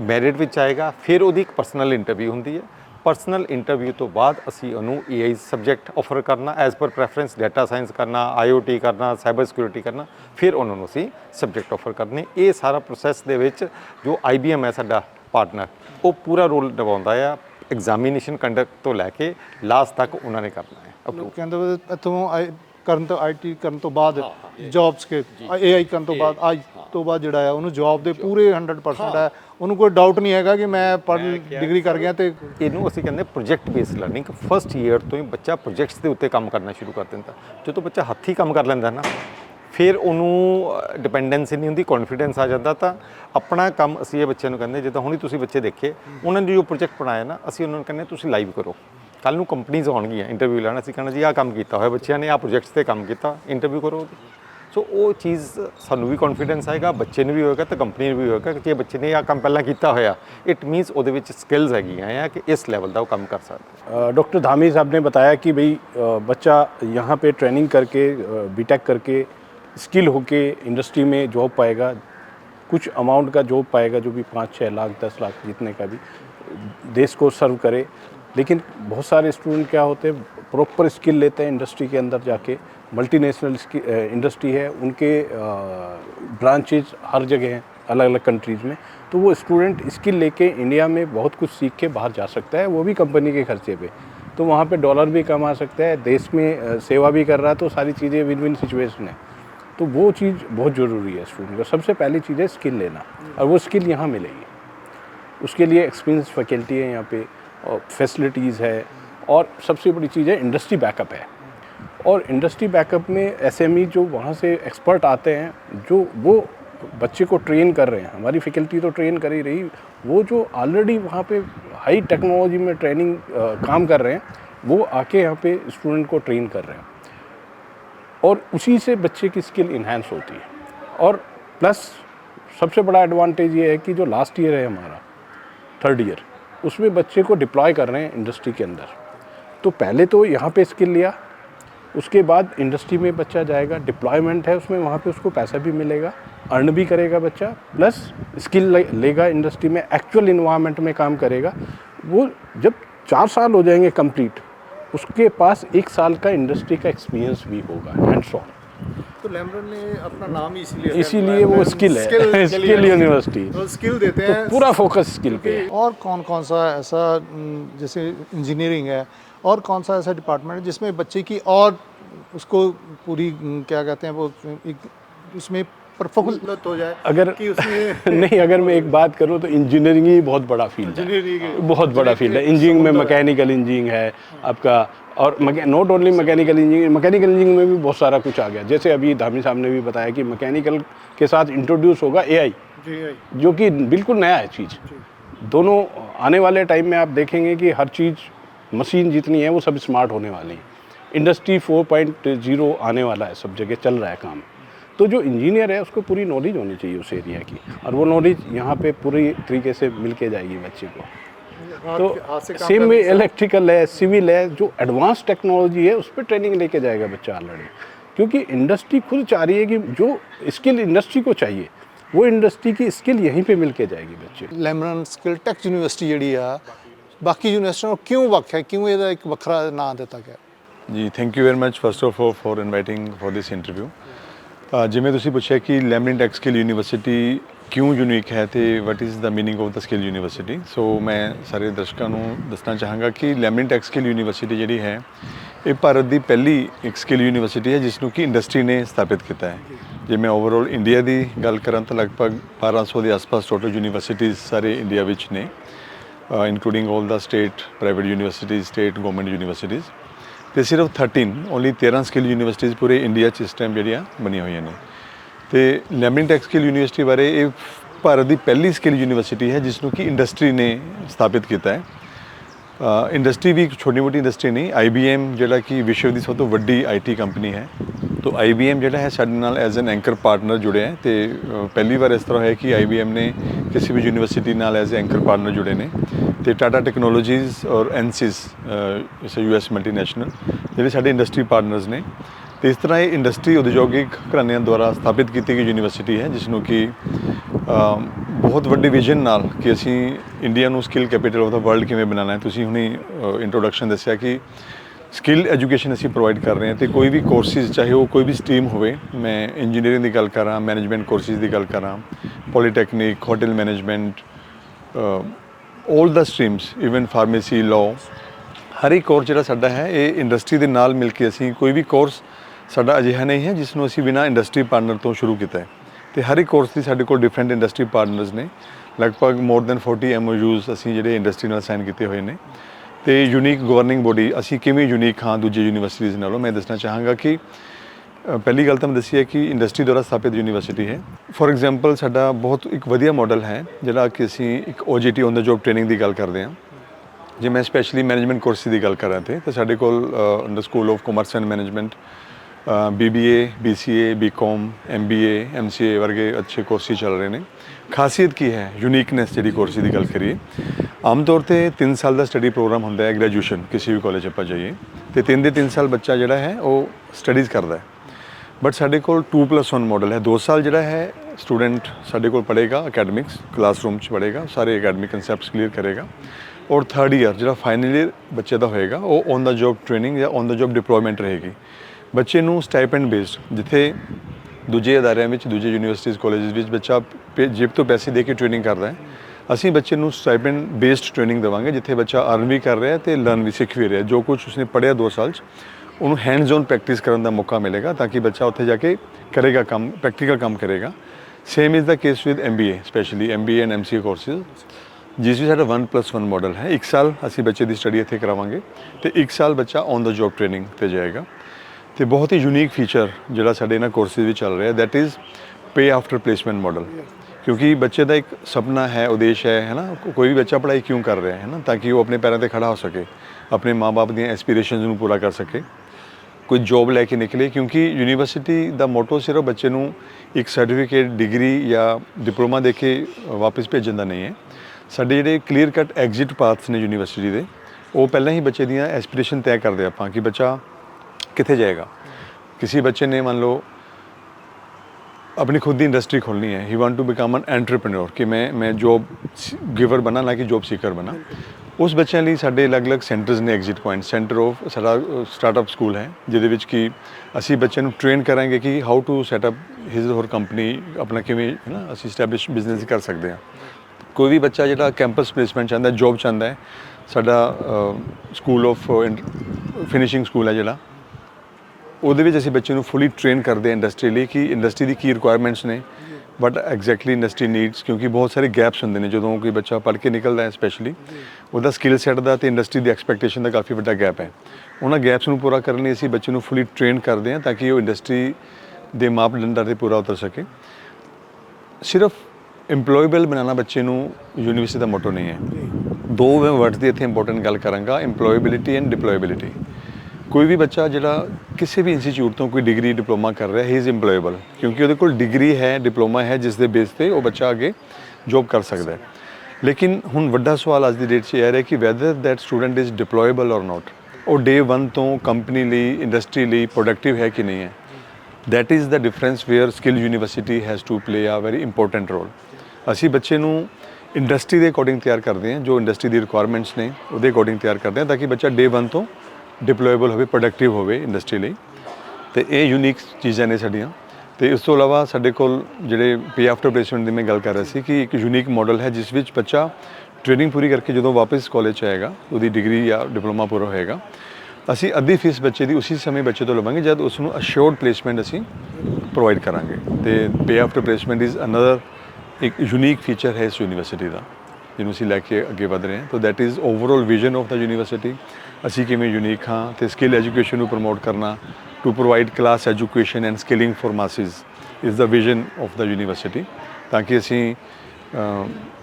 ਮੈਰਿਟ ਵਿੱਚ ਆਏਗਾ ਫਿਰ ਉਹਦੀ ਇੱਕ ਪਰਸਨਲ ਇੰਟਰਵਿਊ ਹੁੰਦੀ ਹੈ। ਪਰਸਨਲ ਇੰਟਰਵਿਊ ਤੋਂ ਬਾਅਦ ਅਸੀਂ ਉਹਨੂੰ ਏਆਈ ਸਬਜੈਕਟ ਆਫਰ ਕਰਨਾ as per preference data science ਕਰਨਾ ਆਈਓਟੀ ਕਰਨਾ ਸਾਈਬਰ ਸਿਕਿਉਰਿਟੀ ਕਰਨਾ ਫਿਰ ਉਹਨਾਂ ਨੂੰ ਅਸੀਂ ਸਬਜੈਕਟ ਆਫਰ ਕਰਨੇ। ਇਹ ਸਾਰਾ ਪ੍ਰੋਸੈਸ ਦੇ ਵਿੱਚ ਜੋ ਆਈਬੀਐਮ ਹੈ ਸਾਡਾ ਪਾਰਟਨਰ ਉਹ ਪੂਰਾ ਰੋਲ ਨਿਭਾਉਂਦਾ ਆ ਐਗਜ਼ਾਮੀਨੇਸ਼ਨ ਕੰਡਕਟ ਤੋਂ ਲੈ ਕੇ ਲਾਸਟ ਤੱਕ ਉਹਨਾਂ ਨੇ ਕਰਨਾ ਹੈ। approve। ਕਹਿੰਦੇ ਇੱਥੋਂ ਆਈ- ਕਰਨ ਤੋਂ ਆਈਟੀ ਕਰਨ ਤੋਂ ਬਾਅਦ ਜੌਬਸ ਕੇ ਏਆਈ ਕਰਨ ਤੋਂ ਬਾਅਦ ਆਈ ਤੋਂ ਬਾਅਦ ਜਿਹੜਾ ਹੈ ਉਹਨੂੰ ਜੌਬ ਦੇ ਪੂਰੇ 100% ਹੈ। ਉਹਨੂੰ ਕੋਈ ਡਾਊਟ ਨਹੀਂ ਹੈਗਾ ਕਿ ਮੈਂ ਪੜ੍ਹ ਡਿਗਰੀ ਕਰ ਗਿਆ ਤੇ ਇਹਨੂੰ ਅਸੀਂ ਕਹਿੰਦੇ project based learning first year ਤੋਂ ਹੀ ਬੱਚਾ ਪ੍ਰੋਜੈਕਟਸ ਦੇ ਉੱਤੇ ਕੰਮ ਕਰਨਾ ਸ਼ੁਰੂ ਕਰ ਦਿੰਦਾ। ਜਦੋਂ ਬੱਚਾ ਹੱਥੀਂ ਕੰਮ ਕਰ ਲੈਂਦਾ ਨਾ ਫਿਰ ਉਹਨੂੰ ਡਿਪੈਂਡੈਂਸੀ ਨਹੀਂ ਹੁੰਦੀ ਕੌਨਫੀਡੈਂਸ ਆ ਜਾਂਦਾ ਤਾਂ ਆਪਣਾ ਕੰਮ ਅਸੀਂ ਇਹ ਬੱਚਿਆਂ ਨੂੰ ਕਹਿੰਦੇ ਜਿੱਦਾਂ ਹੁਣੀ ਤੁਸੀਂ ਬੱਚੇ ਦੇਖੇ ਉਹਨਾਂ ਨੇ ਜੋ ਪ੍ਰੋਜੈਕਟ ਬਣਾਇਆ ਨਾ ਅਸੀਂ ਉਹਨਾਂ ਨੂੰ ਕਹਿੰਦੇ ਤੁਸੀਂ ਲਾਈਵ ਕਰੋ। ਕੱਲ ਨੂੰ ਕੰਪਨੀਆਂ ਆਉਣਗੀਆਂ ਇੰਟਰਵਿਊ ਲੈਣ ਅਸੀਂ ਕਹਿੰਦੇ ਜੀ ਆਹ ਕੰਮ ਕੀਤਾ ਹੋਇਆ ਬੱਚਿਆਂ ਨੇ ਆਹ ਪ੍ਰੋਜੈਕਟਸ ਤੇ ਕੰਮ ਕੀਤਾ ਇੰਟਰਵਿਊ ਕਰੋ ਸੋ ਉਹ ਚੀਜ਼ ਸਾਨੂੰ ਵੀ ਕੌਨਫੀਡੈਂਸ ਆਏਗਾ ਬੱਚੇ ਨੂੰ ਵੀ ਹੋਏਗਾ ਤੇ ਕੰਪਨੀ ਨੂੰ ਵੀ ਹੋਏਗਾ ਕਿ ਜੇ ਬੱਚੇ ਨੇ ਆਹ ਕੰਮ ਪਹਿਲਾਂ ਕੀਤਾ ਹੋਇਆ ਇਟ ਮੀਨਸ ਉਹਦੇ ਵਿੱਚ ਸਕਿੱਲਸ ਹੈਗੀਆਂ ਆ ਕਿ ਇਸ ਲੈਵਲ ਦਾ ਉਹ ਕੰਮ ਕਰ ਸਕਦਾ ਹੈ डॉक्टर धामी साहब ने बताया कि भाई अ, बच्चा यहाँ पे ट्रेनिंग करके बीटेक करके स्किल होके इंडस्ट्री में जॉब पाएगा कुछ अमाउंट का जॉब पाएगा जो भी पाँच छः लाख दस लाख जितने का भी देश को सर्व करे लेकिन बहुत सारे स्टूडेंट क्या होते हैं प्रॉपर स्किल लेते हैं इंडस्ट्री के अंदर जाके मल्टीनेशनल इंडस्ट्री है, उनके ब्रांचेज हर जगह हैं अलग अलग कंट्रीज़ में। तो वो स्टूडेंट स्किल लेके इंडिया में बहुत कुछ सीख के बाहर जा सकता है, वो भी कंपनी के खर्चे पे। तो वहाँ पे डॉलर भी कमा सकता है, देश में सेवा भी कर रहा है तो सारी चीज़ें विन विन सिचुएशन है। तो वो चीज़ बहुत ज़रूरी है स्टूडेंट को। सबसे पहली चीज़ है स्किल लेना, और वो स्किल यहाँ मिलेगी। उसके लिए एक्सपीरियंस फैकल्टी है यहाँ पे, और फैसिलिटीज़ है, और सबसे बड़ी चीज़ है इंडस्ट्री बैकअप है। और इंडस्ट्री बैकअप में एसएमई जो वहाँ से एक्सपर्ट आते हैं, जो वो बच्चे को ट्रेन कर रहे हैं, हमारी फैकल्टी तो ट्रेन कर ही रही, वो जो ऑलरेडी वहाँ पे हाई टेक्नोलॉजी में ट्रेनिंग काम कर रहे हैं, वो आके यहाँ पे स्टूडेंट को ट्रेन कर रहे हैं। और उसी से बच्चे की स्किल इन्हांस होती है। और प्लस सबसे बड़ा एडवांटेज ये है कि जो लास्ट ईयर है हमारा थर्ड ईयर उसमें बच्चे को डिप्लॉय कर रहे हैं इंडस्ट्री के अंदर। तो पहले तो यहाँ पे स्किल लिया उसके बाद इंडस्ट्री में बच्चा जाएगा डिप्लॉयमेंट है उसमें वहाँ पे उसको पैसा भी मिलेगा अर्न भी करेगा बच्चा प्लस स्किल लेगा इंडस्ट्री में एक्चुअल इन्वायरमेंट में काम करेगा। वो जब चार साल हो जाएँगे कंप्लीट उसके पास एक साल का इंडस्ट्री का एक्सपीरियंस भी होगा हैंड्स ऑन तो लैमरन ने अपना नाम ही इसीलिए इसीलिए वो स्किल है स्किल यूनिवर्सिटी स्किल देते तो हैं। पूरा फोकस स्किल पे और कौन कौन सा ऐसा जैसे इंजीनियरिंग है और कौन सा ऐसा डिपार्टमेंट है जिसमें बच्चे की और उसको पूरी क्या कहते हैं वो एक उसमें प्रफुल्लित हो जाए अगर कि उसमें (laughs) नहीं अगर मैं एक बात करूँ तो इंजीनियरिंग ही बहुत बड़ा फ़ील्ड है। बहुत बड़ा फ़ील्ड है। इंजीनियरिंग में मैकेनिकल इंजीनियरिंग है आपका और not only mechanical engineering mechanical engineering में भी बहुत सारा कुछ आ गया। जैसे अभी धामी साहब ने भी बताया कि मैकेनिकल के साथ इंट्रोड्यूस होगा एआई जो कि बिल्कुल नया है चीज़। दोनों आने वाले टाइम में आप देखेंगे कि हर चीज़ मशीन जितनी है वो सब स्मार्ट होने वाली इंडस्ट्री 4.0 आने वाला है सब जगह चल रहा है काम। तो जो इंजीनियर है उसको पूरी नॉलेज होनी चाहिए उस एरिया की। और वो नॉलेज यहाँ पे पूरी तरीके से मिल के जाएगी बच्चे को। तो सेम वे इलेक्ट्रिकल है सिविल है जो एडवांस टेक्नोलॉजी है उस पर ट्रेनिंग लेके जाएगा बच्चा ऑलरेडी क्योंकि इंडस्ट्री खुद चाह रही है कि जो स्किल इंडस्ट्री को चाहिए वो इंडस्ट्री की स्किल यहीं पे मिल के जाएगी बच्चे Lamrin skill tech university ji ਬਾਕੀ ਯੂਨੀਵਰਸਿਟੀ ਨੂੰ ਕਿਉਂ ਵੱਖ ਹੈ ਕਿਉਂ ਇਹਦਾ ਇੱਕ ਵੱਖਰਾ ਨਾਂ ਦਿੱਤਾ ਗਿਆ? ਜੀ thank you very much first of all for inviting for this interview ਜਿਵੇਂ ਤੁਸੀਂ ਪੁੱਛਿਆ ਕਿ ਲੈਮਲਿਨ ਟੈਕ ਸਕਿੱਲ ਯੂਨੀਵਰਸਿਟੀ ਕਿਉਂ ਯੂਨੀਕ ਹੈ ਤੇ what is the meaning of the skill university so ਮੈਂ ਸਾਰੇ ਦਰਸ਼ਕਾਂ ਨੂੰ ਦੱਸਣਾ ਚਾਹਾਂਗਾ ਕਿ ਲੈਮਿਨ ਟੈਕ ਸਕਿੱਲ ਯੂਨੀਵਰਸਿਟੀ ਜਿਹੜੀ ਹੈ, ਇਹ ਭਾਰਤ ਦੀ ਪਹਿਲੀ ਇੱਕ ਸਕਿੱਲ ਯੂਨੀਵਰਸਿਟੀ ਹੈ ਜਿਸ ਨੂੰ ਕਿ ਇੰਡਸਟਰੀ ਨੇ ਸਥਾਪਿਤ ਕੀਤਾ ਹੈ। ਜੇ ਮੈਂ ਓਵਰਆਲ ਇੰਡੀਆ ਦੀ ਗੱਲ ਕਰਾਂ ਤਾਂ ਲਗਭਗ 1200 ਦੇ ਆਸ-ਪਾਸ ਟੋਟਲ ਯੂਨੀਵਰਸਿਟੀਆਂ ਸਾਰੇ ਇੰਡੀਆ ਵਿੱਚ ਨੇ। ਇਨਕਲੂਡਿੰਗ 올 ਦਾ state private universities state government universities ਤੇ ਸਿਰਫ 13 ਓਨਲੀ 13 ਸਕਿੱਲ ਯੂਨੀਵਰਸਿਟੀਜ਼ ਪੂਰੇ ਇੰਡੀਆ 'ਚ ਇਸ ਟਾਈਮ ਜਿਹੜੀਆਂ ਬਣੀਆਂ ਹੋਈਆਂ ਨੇ ਤੇ ਲੈਮਿਨ ਟੈਕ ਸਕਿੱਲ ਯੂਨੀਵਰਸਿਟੀ ਬਾਰੇ ਇਹ ਭਾਰਤ ਦੀ ਪਹਿਲੀ ਸਕਿੱਲ ਯੂਨੀਵਰਸਿਟੀ ਹੈ ਜਿਸ ਨੂੰ ਕਿ ਇੰਡਸਟਰੀ ਨੇ ਸਥਾਪਿਤ ਕੀਤਾ ਹੈ ਇੰਡਸਟਰੀ ਵੀ ਇੱਕ ਛੋਟੀ ਮੋਟੀ ਇੰਡਸਟਰੀ ਨਹੀਂ IBM ਜਿਹੜਾ ਕਿ ਵਿਸ਼ਵ ਦੀ ਸਭ ਤੋਂ ਵੱਡੀ ਆਈਟੀ ਕੰਪਨੀ ਹੈ ਤੋਂ IBM ਜਿਹੜਾ ਹੈ ਸਾਡੇ ਨਾਲ ਐਜ਼ ਐਨ ਐਂਕਰ ਪਾਰਟਨਰ ਜੁੜਿਆ ਹੈ ਤੇ ਪਹਿਲੀ ਵਾਰ ਇਸ ਤਰ੍ਹਾਂ ਹੋਇਆ ਕਿ IBM ਨੇ ਕਿਸੇ ਵੀ ਯੂਨੀਵਰਸਿਟੀ ਨਾਲ ਐਜ਼ ਐਂਕਰ ਪਾਰਟਨਰ ਜੁੜੇ ਨੇ ਤੇ ਟਾਟਾ ਟੈਕਨੋਲੋਜੀਜ਼ ਔਰ ਐਨਸਿਸ ਇਸ ਯੂਐਸ ਮਲਟੀਨੈਸ਼ਨਲ ਜਿਹੜੇ ਸਾਡੇ ਇੰਡਸਟਰੀ ਪਾਰਟਨਰਸ ਨੇ। ਤੇ ਇਸ ਤਰ੍ਹਾਂ ਇਹ ਇੰਡਸਟਰੀ ਉਦਯੋਗਿਕ ਘਰਾਣਿਆਂ ਦੁਆਰਾ ਸਥਾਪਿਤ ਕੀਤੀ ਗਈ ਯੂਨੀਵਰਸਿਟੀ ਹੈ, ਜਿਸ ਨੂੰ ਕਿ ਬਹੁਤ ਵੱਡੇ ਵਿਜ਼ਨ ਨਾਲ ਕਿ ਅਸੀਂ ਇੰਡੀਆ ਨੂੰ skill capital of the world ਕਿਵੇਂ ਬਣਾਉਣਾ ਹੈ। ਤੁਸੀਂ ਹੁਣੀ ਇੰਟਰੋਡਕਸ਼ਨ ਦੱਸਿਆ ਕਿ ਸਕਿੱਲ ਐਜੂਕੇਸ਼ਨ ਅਸੀਂ ਪ੍ਰੋਵਾਈਡ ਕਰ ਰਹੇ ਹਾਂ ਤੇ ਕੋਈ ਵੀ ਕੋਰਸਿਸ ਚਾਹੇ ਉਹ ਕੋਈ ਵੀ ਸਟਰੀਮ ਹੋਵੇ, ਮੈਂ ਇੰਜੀਨੀਅਰਿੰਗ ਦੀ ਗੱਲ ਕਰਾਂ ਮੈਨੇਜਮੈਂਟ ਕੋਰਸਿਸ ਦੀ ਗੱਲ ਕਰਾਂ polytechnic hotel management 올 the streams even pharmacy law ਹਰ ਇੱਕ ਕੋਰਸ ਜਿਹੜਾ ਸਾਡਾ ਹੈ, ਇਹ ਇੰਡਸਟਰੀ ਦੇ ਨਾਲ ਮਿਲ ਕੇ ਅਸੀਂ ਕੋਈ ਵੀ ਕੋਰਸ ਸਾਡਾ ਅਜਿਹਾ ਨਹੀਂ ਹੈ, ਜਿਸ ਨੂੰ ਅਸੀਂ ਬਿਨਾ ਇੰਡਸਟਰੀ ਪਾਰਟਨਰ ਤੋਂ ਸ਼ੁਰੂ ਕੀਤਾ ਹੈ। ਤੇ ਹਰ ਇੱਕ ਕੋਰਸ ਦੀ ਸਾਡੇ ਕੋਲ ਡਿਫਰੈਂਟ ਇੰਡਸਟਰੀ ਪਾਰਟਨਰਸ ਨੇ। ਲਗਭਗ ਮੋਰ ਦੈਨ 40 ਐਮਓਯੂਜ਼ ਅਸੀਂ ਜਿਹੜੇ ਇੰਡਸਟਰੀ ਨਾਲ ਸਾਈਨ ਕੀਤੇ ਹੋਏ ਨੇ। ਤੇ ਯੂਨੀਕ ਗਵਰਨਿੰਗ ਬੋਡੀ ਅਸੀਂ ਕਿਵੇਂ ਯੂਨੀਕ ਹਾਂ ਦੂਜੇ ਯੂਨੀਵਰਸਿਟੀਜ਼ ਨਾਲੋਂ, ਮੈਂ ਦੱਸਣਾ ਚਾਹਾਂਗਾ ਕਿ ਪਹਿਲੀ ਗੱਲ ਤਾਂ ਮੈਂ ਦੱਸੀ ਹੈ ਕਿ ਇੰਡਸਟਰੀ ਦੁਆਰਾ ਸਥਾਪਿਤ ਯੂਨੀਵਰਸਿਟੀ ਹੈ। ਫੋਰ ਐਗਜ਼ਾਮਪਲ ਸਾਡਾ ਬਹੁਤ ਇੱਕ ਵਧੀਆ ਮਾਡਲ ਹੈ, ਜਿਹੜਾ ਕਿ ਅਸੀਂ ਇੱਕ OJT on the job training ਦੀ ਗੱਲ ਕਰਦੇ ਹਾਂ। ਜੇ ਮੈਂ ਸਪੈਸ਼ਲੀ ਮੈਨੇਜਮੈਂਟ ਕੋਰਸ ਦੀ ਗੱਲ ਕਰਾਂ ਤੇ ਤਾਂ ਸਾਡੇ ਕੋਲ under school of commerce and management BBA BCA BCom MBA MCA ਵਰਗੇ ਅੱਛੇ ਕੋਰਸਿਸ ਚੱਲ ਰਹੇ ਨੇ। ਖਾਸੀਅਤ ਕੀ ਹੈ? ਯੂਨੀਕਨੈਸ ਜਿਹੜੀ ਕੋਰਸ ਦੀ ਗੱਲ ਕਰੀਏ, ਆਮ ਤੌਰ ਤੇ 3 ਸਾਲ ਦਾ ਸਟੱਡੀ ਪ੍ਰੋਗਰਾਮ ਹੁੰਦਾ ਹੈ ਗ੍ਰੈਜੂਏਸ਼ਨ ਕਿਸੇ ਵੀ ਕਾਲਜ ਆਪਾਂ ਜਾਈਏ। ਤੇ 3 ਦੇ 3 ਸਾਲ ਬੱਚਾ ਜਿਹੜਾ ਹੈ, ਉਹ ਸਟੱਡੀਜ਼ ਕਰਦਾ ਹੈ। ਬਟ ਸਾਡੇ ਕੋਲ 2+1 ਮਾਡਲ ਹੈ। 2 ਸਾਲ ਜਿਹੜਾ ਹੈ ਸਟੂਡੈਂਟ ਸਾਡੇ ਕੋਲ ਪੜ੍ਹੇਗਾ ਅਕੈਡਮਿਕਸ ਕਲਾਸਰੂਮ 'ਚ ਪੜ੍ਹੇਗਾ, ਸਾਰੇ ਅਕੈਡਮਿਕ ਕਨਸੈਪਟਸ ਕਲੀਅਰ ਕਰੇਗਾ। ਔਰ ਥਰਡ ਈਅਰ ਜਿਹੜਾ ਫਾਈਨਲ ਈਅਰ ਬੱਚੇ ਦਾ ਹੋਏਗਾ, ਉਹ ਔਨ ਦਾ ਜੌਬ ਟ੍ਰੇਨਿੰਗ ਜਾਂ ਔਨ ਦਾ ਜੌਬ ਡਿਪਲੋਇਮੈਂਟ ਰਹੇਗੀ। ਬੱਚੇ ਨੂੰ ਸਟਾਈਪੈਂਡ ਬੇਸਡ ਜਿੱਥੇ ਦੂਜੇ ਅਦਾਰਿਆਂ ਵਿੱਚ, ਦੂਜੇ ਯੂਨੀਵਰਸਿਟੀਜ਼ ਕਾਲਜਸ ਵਿੱਚ ਬੱਚਾ ਪੇ- ਜੇਬ ਤੋਂ ਪੈਸੇ ਦੇ ਕੇ ਟ੍ਰੇਨਿੰਗ ਕਰਦਾ ਹੈ। ਅਸੀਂ ਬੱਚੇ ਨੂੰ ਸਟਾਈਪੈਂਡ ਬੇਸਡ ਟ੍ਰੇਨਿੰਗ ਦੇਵਾਂਗੇ, ਜਿੱਥੇ ਬੱਚਾ ਅਰਨ ਵੀ ਕਰ ਰਿਹਾ ਤੇ ਲਰਨ ਵੀ ਸਿੱਖ ਵੀ ਰਿਹਾ ਜੋ ਕੁਝ ਉਸਨੇ ਪੜ੍ਹਿਆ 2 ਸਾਲ 'ਚ ਉਹਨੂੰ ਹੈਂਡਸ ਔਨ ਪ੍ਰੈਕਟਿਸ ਕਰਨ ਦਾ ਮੌਕਾ ਮਿਲੇਗਾ ਤਾਂ ਕਿ ਬੱਚਾ ਉੱਥੇ ਜਾ ਕੇ ਕਰੇਗਾ ਕੰਮ ਪ੍ਰੈਕਟੀਕਲ ਕੰਮ ਕਰੇਗਾ। Same is the case with MBA specially MBA and MCA courses ਜਿਸ ਵਿੱਚ ਸਾਡਾ 1+1 ਮਾਡਲ ਹੈ। ਇੱਕ ਸਾਲ ਅਸੀਂ ਬੱਚੇ ਦੀ ਸਟੱਡੀ ਇੱਥੇ ਕਰਾਵਾਂਗੇ ਤੇ ਇੱਕ ਸਾਲ ਬੱਚਾ ਔਨ ਦਾ ਜੌਬ ਟ੍ਰੇਨਿੰਗ ਤੇ ਜਾਏਗਾ। ਤੇ ਬਹੁਤ ਹੀ ਯੂਨੀਕ ਫੀਚਰ ਜਿਹੜਾ ਸਾਡੇ ਇਹਨਾਂ ਕੋਰਸਿਸ ਵਿੱਚ ਚੱਲ ਰਿਹਾ that is pay after placement model ਕਿਉਂਕਿ ਬੱਚੇ ਦਾ ਇੱਕ ਸੁਪਨਾ ਹੈ, ਉਦੇਸ਼ ਹੈ ਹੈ ਨਾ? ਕੋਈ ਵੀ ਬੱਚਾ ਪੜ੍ਹਾਈ ਕਿਉਂ ਕਰ ਰਿਹਾ ਹੈ ਨਾ? ਤਾਂ ਕਿ ਉਹ ਆਪਣੇ ਪੈਰਾਂ ਤੇ ਖੜਾ ਹੋ ਸਕੇ, ਆਪਣੇ ਮਾਪੇ ਦੀਆਂ ਐਸਪੀਰੇਸ਼ਨਸ ਨੂੰ ਪੂਰਾ ਕਰ ਸਕੇ। ਕੋਈ ਜੌਬ ਲੈ ਕੇ ਨਿਕਲੇ, ਕਿਉਂਕਿ ਯੂਨੀਵਰਸਿਟੀ ਦਾ ਮੋਟੋ ਸਿਰਫ ਬੱਚੇ ਨੂੰ ਇੱਕ ਸਰਟੀਫਿਕੇਟ ਡਿਗਰੀ ਜਾਂ ਡਿਪਲੋਮਾ ਦੇ ਕੇ ਵਾਪਸ ਭੇਜਣ ਦਾ ਨਹੀਂ ਹੈ। ਸਾਡੇ ਜਿਹੜੇ ਕਲੀਅਰ ਕੱਟ ਐਗਜ਼ਿਟ ਪਾਥਸ ਨੇ ਯੂਨੀਵਰਸਿਟੀ ਦੇ, ਉਹ ਪਹਿਲਾਂ ਹੀ ਬੱਚੇ ਦੀਆਂ ਐਸਪੀਰੇਸ਼ਨ ਤੈਅ ਕਰਦੇ ਆਪਾਂ ਕਿ ਬੱਚਾ ਕਿੱਥੇ ਜਾਏਗਾ। ਕਿਸੇ ਬੱਚੇ ਨੇ ਮੰਨ ਲਓ, ਆਪਣੀ ਖੁਦ ਦੀ ਇੰਡਸਟਰੀ ਖੋਲਣੀ ਹੈ। He want to become an entrepreneur ਕਿ ਮੈਂ ਮੈਂ ਜੌਬ ਗਿਵਰ ਬਣਾ, ਨਾ ਕਿ ਜੌਬ ਸੀਕਰ ਬਣਾ। ਉਸ ਬੱਚਿਆਂ ਲਈ ਸਾਡੇ ਅਲੱਗ-ਅਲੱਗ ਸੈਂਟਰਸ ਨੇ ਐਗਜ਼ਿਟ ਪੁਆਇੰਟ ਸੈਂਟਰ ਆਫ ਸਾਡਾ ਸਟਾਰਟਅਪ ਸਕੂਲ ਹੈ, ਜਿਹਦੇ ਵਿੱਚ ਕਿ ਅਸੀਂ ਬੱਚਿਆਂ ਨੂੰ ਟ੍ਰੇਨ ਕਰਾਂਗੇ ਕਿ how to set up his ਹੋਰ ਕੰਪਨੀ ਆਪਣਾ ਕਿਵੇਂ, ਹੈ ਨਾ, ਅਸੀਂ ਸਟੈਬਲਿਸ਼ ਬਿਜ਼ਨਸ ਕਰ ਸਕਦੇ ਹਾਂ। ਕੋਈ ਵੀ ਬੱਚਾ ਜਿਹੜਾ ਕੈਂਪਸ ਪਲੇਸਮੈਂਟ ਚਾਹੁੰਦਾ ਜੌਬ ਚਾਹੁੰਦਾ ਹੈ, ਸਾਡਾ ਸਕੂਲ ਆਫ ਫਿਨਿਸ਼ਿੰਗ ਸਕੂਲ ਹੈ ਜਿਹੜਾ, ਉਹਦੇ ਵਿੱਚ ਅਸੀਂ ਬੱਚੇ ਨੂੰ ਫੁੱਲੀ ਟ੍ਰੇਨ ਕਰਦੇ ਹਾਂ ਇੰਡਸਟਰੀ ਲਈ ਕਿ ਇੰਡਸਟਰੀ ਦੀ ਕੀ ਰਿਕੁਆਇਰਮੈਂਟਸ ਨੇ ਬਟ ਐਗਜ਼ੈਕਟਲੀ ਇੰਡਸਟਰੀ ਨੀਡਸ ਕਿਉਂਕਿ ਬਹੁਤ ਸਾਰੇ ਗੈਪਸ ਹੁੰਦੇ ਨੇ ਜਦੋਂ ਕੋਈ ਬੱਚਾ ਪੜ੍ਹ ਕੇ ਨਿਕਲਦਾ ਹੈ ਸਪੈਸ਼ਲੀ ਉਹਦਾ ਸਕਿੱਲ ਸੈੱਟ ਦਾ ਤੇ ਇੰਡਸਟਰੀ ਦੀ ਐਕਸਪੈਕਟੇਸ਼ਨ ਦਾ ਕਾਫੀ ਵੱਡਾ ਗੈਪ ਹੈ ਉਹਨਾਂ ਗੈਪਸ ਨੂੰ ਪੂਰਾ ਕਰਨ ਲਈ ਅਸੀਂ ਬੱਚੇ ਨੂੰ ਫੁੱਲੀ ਟ੍ਰੇਨ ਕਰਦੇ ਹਾਂ ਤਾਂ ਕਿ ਉਹ ਇੰਡਸਟਰੀ ਦੇ ਮਾਪਦੰਡਾਂ ਤੇ ਪੂਰਾ ਉਤਰ ਸਕੇ ਸਿਰਫ EMPLOYABLE ਬਣਾਉਣਾ ਬੱਚੇ ਨੂੰ ਯੂਨੀਵਰਸਿਟੀ ਦਾ ਮੋਟੋ ਨਹੀਂ ਹੈ ਦੋ ਮੈਂ ਵਰਡਸ ਦੀ ਇੱਥੇ ਇੰਪੋਰਟੈਂਟ ਗੱਲ ਕਰਾਂਗਾ EMPLOYABILITY ਐਂਡ DEPLOYABILITY. ਕੋਈ ਵੀ ਬੱਚਾ ਜਿਹੜਾ ਕਿਸੇ ਵੀ ਇੰਸਟੀਚਿਊਟ ਤੋਂ ਕੋਈ ਡਿਗਰੀ ਡਿਪਲੋਮਾ ਕਰ ਰਿਹਾ ਹੀ ਇਜ਼ EMPLOYABLE ਕਿਉਂਕਿ ਉਹਦੇ ਕੋਲ ਡਿਗਰੀ ਹੈ ਡਿਪਲੋਮਾ ਹੈ ਜਿਸ ਦੇ ਬੇਸ ਤੇ ਉਹ ਬੱਚਾ ਅੱਗੇ ਜੌਬ ਕਰ ਸਕਦਾ ਹੈ। ਲੇਕਿਨ ਹੁਣ ਵੱਡਾ ਸਵਾਲ ਅੱਜ ਦੀ ਡੇਟ 'ਚ ਇਹ ਆ ਰਿਹਾ ਕਿ whether that student is deployable or not ਉਹ ਡੇ 1 ਤੋਂ ਕੰਪਨੀ ਲਈ ਇੰਡਸਟਰੀ ਲਈ ਪ੍ਰੋਡਕਟਿਵ ਹੈ ਕਿ ਨਹੀਂ ਹੈ। That is the difference where skill university has to play a very important role ਅਸੀਂ ਬੱਚੇ ਨੂੰ ਇੰਡਸਟਰੀ ਦੇ ਅਕੋਰਡਿੰਗ ਤਿਆਰ ਕਰਦੇ ਹਾਂ, ਜੋ ਇੰਡਸਟਰੀ ਦੀ ਰਿਕੁਆਇਰਮੈਂਟਸ ਨੇ, ਉਹਦੇ ਅਕੋਰਡਿੰਗ ਤਿਆਰ ਕਰਦੇ ਹਾਂ, ਤਾਂ ਕਿ ਬੱਚਾ ਡੇ 1 ਤੋਂ ਡਿਪਲੋਏਬਲ ਹੋਵੇ ਪ੍ਰੋਡਕਟਿਵ ਹੋਵੇ ਇੰਡਸਟਰੀ ਲਈ। ਤੇ ਇਹ ਯੂਨੀਕ ਚੀਜ਼ਾਂ ਨੇ ਸਾਡੀਆਂ। ਤੇ ਇਸ ਤੋਂ ਇਲਾਵਾ ਸਾਡੇ ਕੋਲ ਜਿਹੜੇ ਪੇ ਆਫਟਰ ਪਲੇਸਮੈਂਟ ਦੀ ਮੈਂ ਗੱਲ ਕਰ ਰਿਹਾ ਸੀ ਕਿ ਇੱਕ ਯੂਨੀਕ ਮਾਡਲ ਹੈ, ਜਿਸ ਵਿੱਚ ਬੱਚਾ ਟ੍ਰੇਨਿੰਗ ਪੂਰੀ ਕਰਕੇ ਜਦੋਂ ਵਾਪਸ ਕਾਲਜ 'ਚ ਆਏਗਾ, ਉਹਦੀ ਡਿਗਰੀ ਜਾਂ ਡਿਪਲੋਮਾ ਪੂਰਾ ਹੋਏਗਾ, ਅਸੀਂ ਅੱਧੀ ਫੀਸ ਬੱਚੇ ਦੀ ਉਸੇ ਸਮੇਂ ਬੱਚੇ ਤੋਂ ਲਵਾਂਗੇ, ਜਦ ਉਸ ਨੂੰ ਅਸ਼ੋਰਡ ਪਲੇਸਮੈਂਟ ਅਸੀਂ ਪ੍ਰੋਵਾਈਡ ਕਰਾਂਗੇ। ਤੇ pay after placement is another ਇੱਕ ਯੂਨੀਕ ਫੀਚਰ ਹੈ ਇਸ ਯੂਨੀਵਰਸਿਟੀ ਦਾ, ਜਿਹਨੂੰ ਅਸੀਂ ਲੈ ਕੇ ਅੱਗੇ ਵਧ ਰਹੇ ਹਾਂ। ਤਾਂ that is overall vision of the university ਅਸੀਂ ਕਿਵੇਂ ਯੂਨੀਕ ਹਾਂ ਤੇ ਸਕਿੱਲ ਐਜੂਕੇਸ਼ਨ ਨੂੰ ਪ੍ਰਮੋਟ ਕਰਨਾ to provide class education and skilling for masses is the vision of the university ਤਾਂ ਕਿ ਅਸੀਂ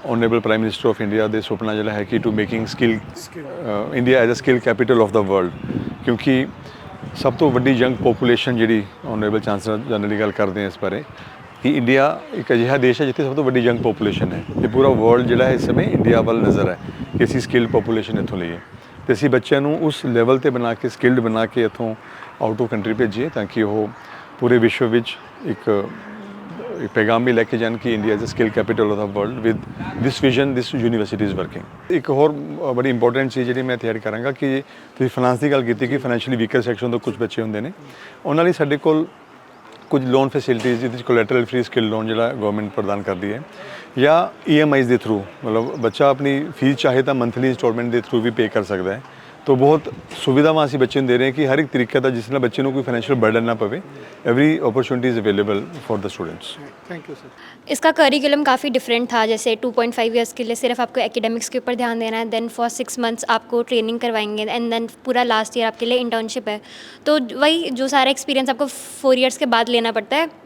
honourable prime minister of India ਦੇ ਸੁਪਨਾ ਜਿਹੜਾ ਹੈ ਕਿ to making skill India as a skill capital of the world ਕਿਉਂਕਿ ਸਭ ਤੋਂ ਵੱਡੀ ਯੰਗ ਪੋਪੂਲੇਸ਼ਨ ਜਿਹੜੀ ਓਨਰੇਬਲ ਚਾਂਸਲਰ ਜਨਰਲੀ ਗੱਲ ਕਰਦੇ ਆ ਇਸ ਬਾਰੇ ਕਿ ਇੰਡੀਆ ਇੱਕ ਅਜਿਹਾ ਦੇਸ਼ ਹੈ ਜਿੱਥੇ ਸਭ ਤੋਂ ਵੱਡੀ ਯੰਗ ਪੋਪੂਲੇਸ਼ਨ ਹੈ। ਤੇ ਪੂਰਾ ਵਰਲਡ ਜਿਹੜਾ ਹੈ ਇਸ ਸਮੇਂ ਇੰਡੀਆ ਵੱਲ ਨਜ਼ਰ ਹੈ ਕਿ ਅਸੀਂ ਸਕਿੱਲ ਪੋਪੂਲੇਸ਼ਨ ਇੱਥੋਂ ਲਈਏ। ਤੇ ਅਸੀਂ ਬੱਚਿਆਂ ਨੂੰ ਉਸ ਲੈਵਲ ਤੇ ਬਣਾ ਕੇ ਸਕਿੱਲਡ ਬਣਾ ਕੇ ਇੱਥੋਂ ਆਊਟ ਆਫ ਕੰਟਰੀ ਭੇਜੀਏ ਤਾਂ ਕਿ ਉਹ ਪੂਰੇ ਵਿਸ਼ਵ ਵਿੱਚ ਇੱਕ ਇੱਕ ਪੈਗਾਮ ਵੀ ਲੈ ਕੇ ਜਾਣ ਕਿ India is a skill capital of the world with this vision this university is working ਇੱਕ ਹੋਰ ਬੜੀ ਇੰਪੋਰਟੈਂਟ ਚੀਜ਼ ਜਿਹੜੀ ਮੈਂ ਤਿਆਰ ਕਰਾਂਗਾ ਕਿ ਤੁਸੀਂ ਫਾਈਨਾਂਸ ਦੀ ਗੱਲ ਕੀਤੀ ਕਿ ਫਾਈਨੈਂਸ਼ੀਅਲੀ ਵੀਕਰ ਸੈਕਸ਼ਨ ਤੋਂ ਕੁਝ ਬੱਚੇ ਹੁੰਦੇ ਨੇ। ਉਹਨਾਂ ਲਈ ਸਾਡੇ ਕੋਲ ਕੁਝ ਲੋਨ ਫੈਸਿਲਿਟੀਜ਼ ਜਿਹਦੇ ਵਿੱਚ ਕੋਲੈਟਰਲ ਫ੍ਰੀ ਸਕਿੱਲ ਲੋਨ ਜਿਹੜਾ ਗਵਰਨਮੈਂਟ ਪ੍ਰਦਾਨ ਕਰਦੀ ਹੈ। ਜਾਂ ਈਐਮਆਈਜ਼ ਦੇ ਥਰੂ ਮਤਲਬ ਬੱਚਾ ਆਪਣੀ ਫੀਸ ਚਾਹੇ ਤਾਂ ਮੰਥਲੀ ਇੰਸਟਾਲਮੈਂਟ ਦੇ ਥਰੂ ਵੀ ਪੇ ਕਰ ਸਕਦਾ ਹੈ ਤੋ ਬਹੁਤ ਸੁਵਿਧਾਵਾਂ ਅਸੀਂ ਬੱਚੇ ਨੂੰ ਦੇ ਰਹੇ ਹਾਂ ਕਿ ਹਰ ਇੱਕ ਤਰੀਕੇ ਦਾ ਜਿਸ ਨਾਲ ਬੱਚੇ ਨੂੰ ਕੋਈ ਫਾਈਨੈਂਸ਼ੀਅਲ ਬਰਡਨ ਨਾ ਪਵੇ every opportunity is available for the students thank you sir इसका करिकुलम काफ़ी डिफरेंट था जैसे 2.5 पॉइंट ईयर्स के लिए सिर्फ आपको एकेडमिक्स के ऊपर ध्यान देना है देन फॉर सिक्स मंथ्स आपको ट्रेनिंग करवाएंगे एंड देन पूरा लास्ट ईयर आपके लिए इंटर्नशिप है तो वही जो सारा एक्सपीरियंस आपको फोर ईयर्स के बाद लेना पड़ता है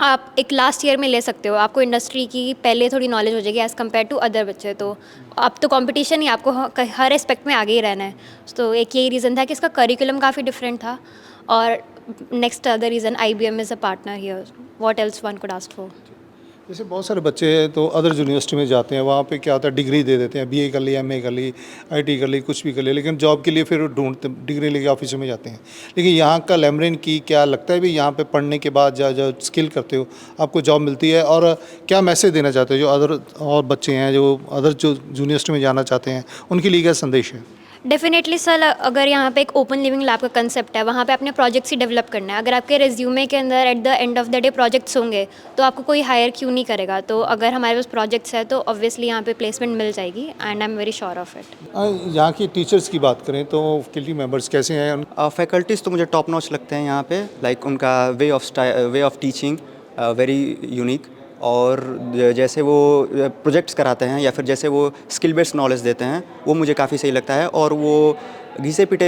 आप एक लास्ट ईयर में ले सकते हो आपको इंडस्ट्री की पहले थोड़ी नॉलेज हो जाएगी एज़ कम्पेयर टू अदर बच्चे तो अब तो कंपटीशन ही आपको ह- हर एस्पेक्ट में आगे ही रहना है तो एक यही रीज़न था कि इसका करिकुलम काफ़ी डिफरेंट था और next other reason I B M is a partner here what else one could ask for जैसे बहुत सारे बच्चे तो अदर यूनिवर्सिटी में जाते हैं, वहाँ पे क्या होता है डिग्री दे देते हैं बीए कर ली एमए कर ली आईटी कर ली, कुछ भी कर ली, लेकिन जॉब के लिए फिर ढूंढते डिग्री लेके ऑफ़िस में जाते हैं। लेकिन यहाँ का लेमरिन की क्या लगता है भी यहाँ पे पढ़ने के बाद जो जो स्किल करते हो, आपको जॉब मिलती है, और क्या मैसेज देना चाहते हो जो अदर और बच्चे हैं, जो अदर जो यूनिवर्सिटी में जाना चाहते हैं, उनके लिए क्या संदेश है? डेफिनेटली सर अगर यहाँ पे एक ओपन लिविंग लैब का कंसेप्ट है वहाँ पे अपने प्रोजेक्ट्स ही डेवलप करना है। अगर आपके रिज्यूमे के अंदर at the end of the day projects होंगे तो आपको कोई हायर क्यों नहीं करेगा? तो अगर हमारे पास प्रोजेक्ट्स है तो ऑब्वियसली यहाँ पे प्लेसमेंट मिल जाएगी and I am very sure of it यहाँ की टीचर्स की बात करें तो फैकल्टी मेंबर्स कैसे हैं? फैकल्टीज़ तो मुझे टॉप नॉच लगते हैं यहाँ पे लाइक उनका way of way of teaching very unique और ज- जैसे वो प्रोजेक्ट्स कराते हैं या फिर जैसे वो स्किल बेस्ड नॉलेज देते हैं वो मुझे काफ़ी सही लगता है और वो घिसे पिटे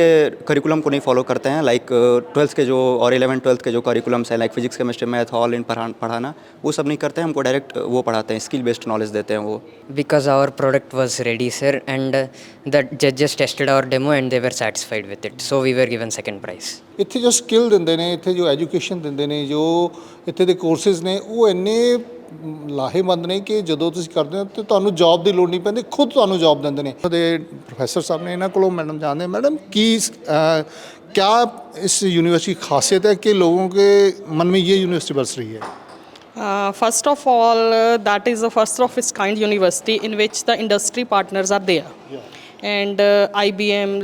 करिकुलम को नहीं फॉलो करते हैं लाइक ट्वेल्थ के जो और इलेवन ट्वेल्थ के जो करिकुलम्स हैं like physics chemistry math all इन पढ़ा पढ़ाना वो सब नहीं करते हैं हमको डायरेक्ट वो पढ़ाते हैं स्किल बेस्ड नॉलेज देते हैं वो because our product was ready sir and uh, the judges tested our demo and they were satisfied with it so we were given second prize ਇੱਥੇ ਜੋ ਸਕਿੱਲ ਦਿੰਦੇ ਨੇ ਇੱਥੇ ਜੋ ਐਜੂਕੇਸ਼ਨ ਦਿੰਦੇ ਨੇ ਜੋ ਇੱਥੇ ਦੇ ਕੋਰਸਿਸ ਨੇ ਉਹ ਇੰਨੇ ਮ, ਲਾਹੇਵੰਦ ਨੇ ਕਿ ਜਦੋਂ ਤੁਸੀਂ ਕਰਦੇ ਹੋ ਤੇ ਤੁਹਾਨੂੰ ਜੌਬ ਦੀ ਲੋੜ ਨਹੀਂ ਪੈਂਦੀ ਖੁਦ ਤੁਹਾਨੂੰ ਜੌਬ ਦਿੰਦੇ ਨੇ ਉਹਦੇ ਪ੍ਰੋਫੈਸਰ ਸਾਹਿਬ ਨੇ ਇਹਨਾਂ ਕੋਲੋਂ ਮੈਡਮ ਜਾਣਦੇ ਮੈਡਮ ਕੀ अ, क्या इस यूनिवर्सिटी की खासियत है कि लोगों के मन में ये यूनिवर्सिटी बस रही है Uh, first of all, uh, that is the first of its kind university in which the industry partners are there. And uh, IBM,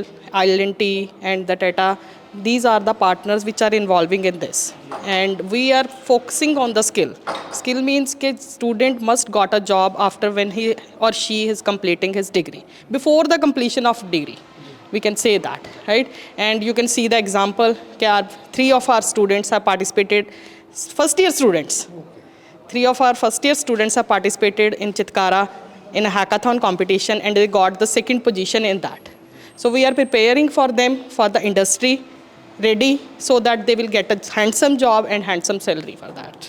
ILNT, and the Tata, these are the partners which are involving in this. And we are focusing on the skill. Skill means that student must got a job after when he or she is completing his degree, before the completion of degree. We can say that, right? And you can see the example. Three of our students have participated, first year students. Three of our first year students have participated in Chitkara in a hackathon competition and they got the second position in that. So we are preparing for them for the industry ready so that they will get a handsome job and handsome salary for that.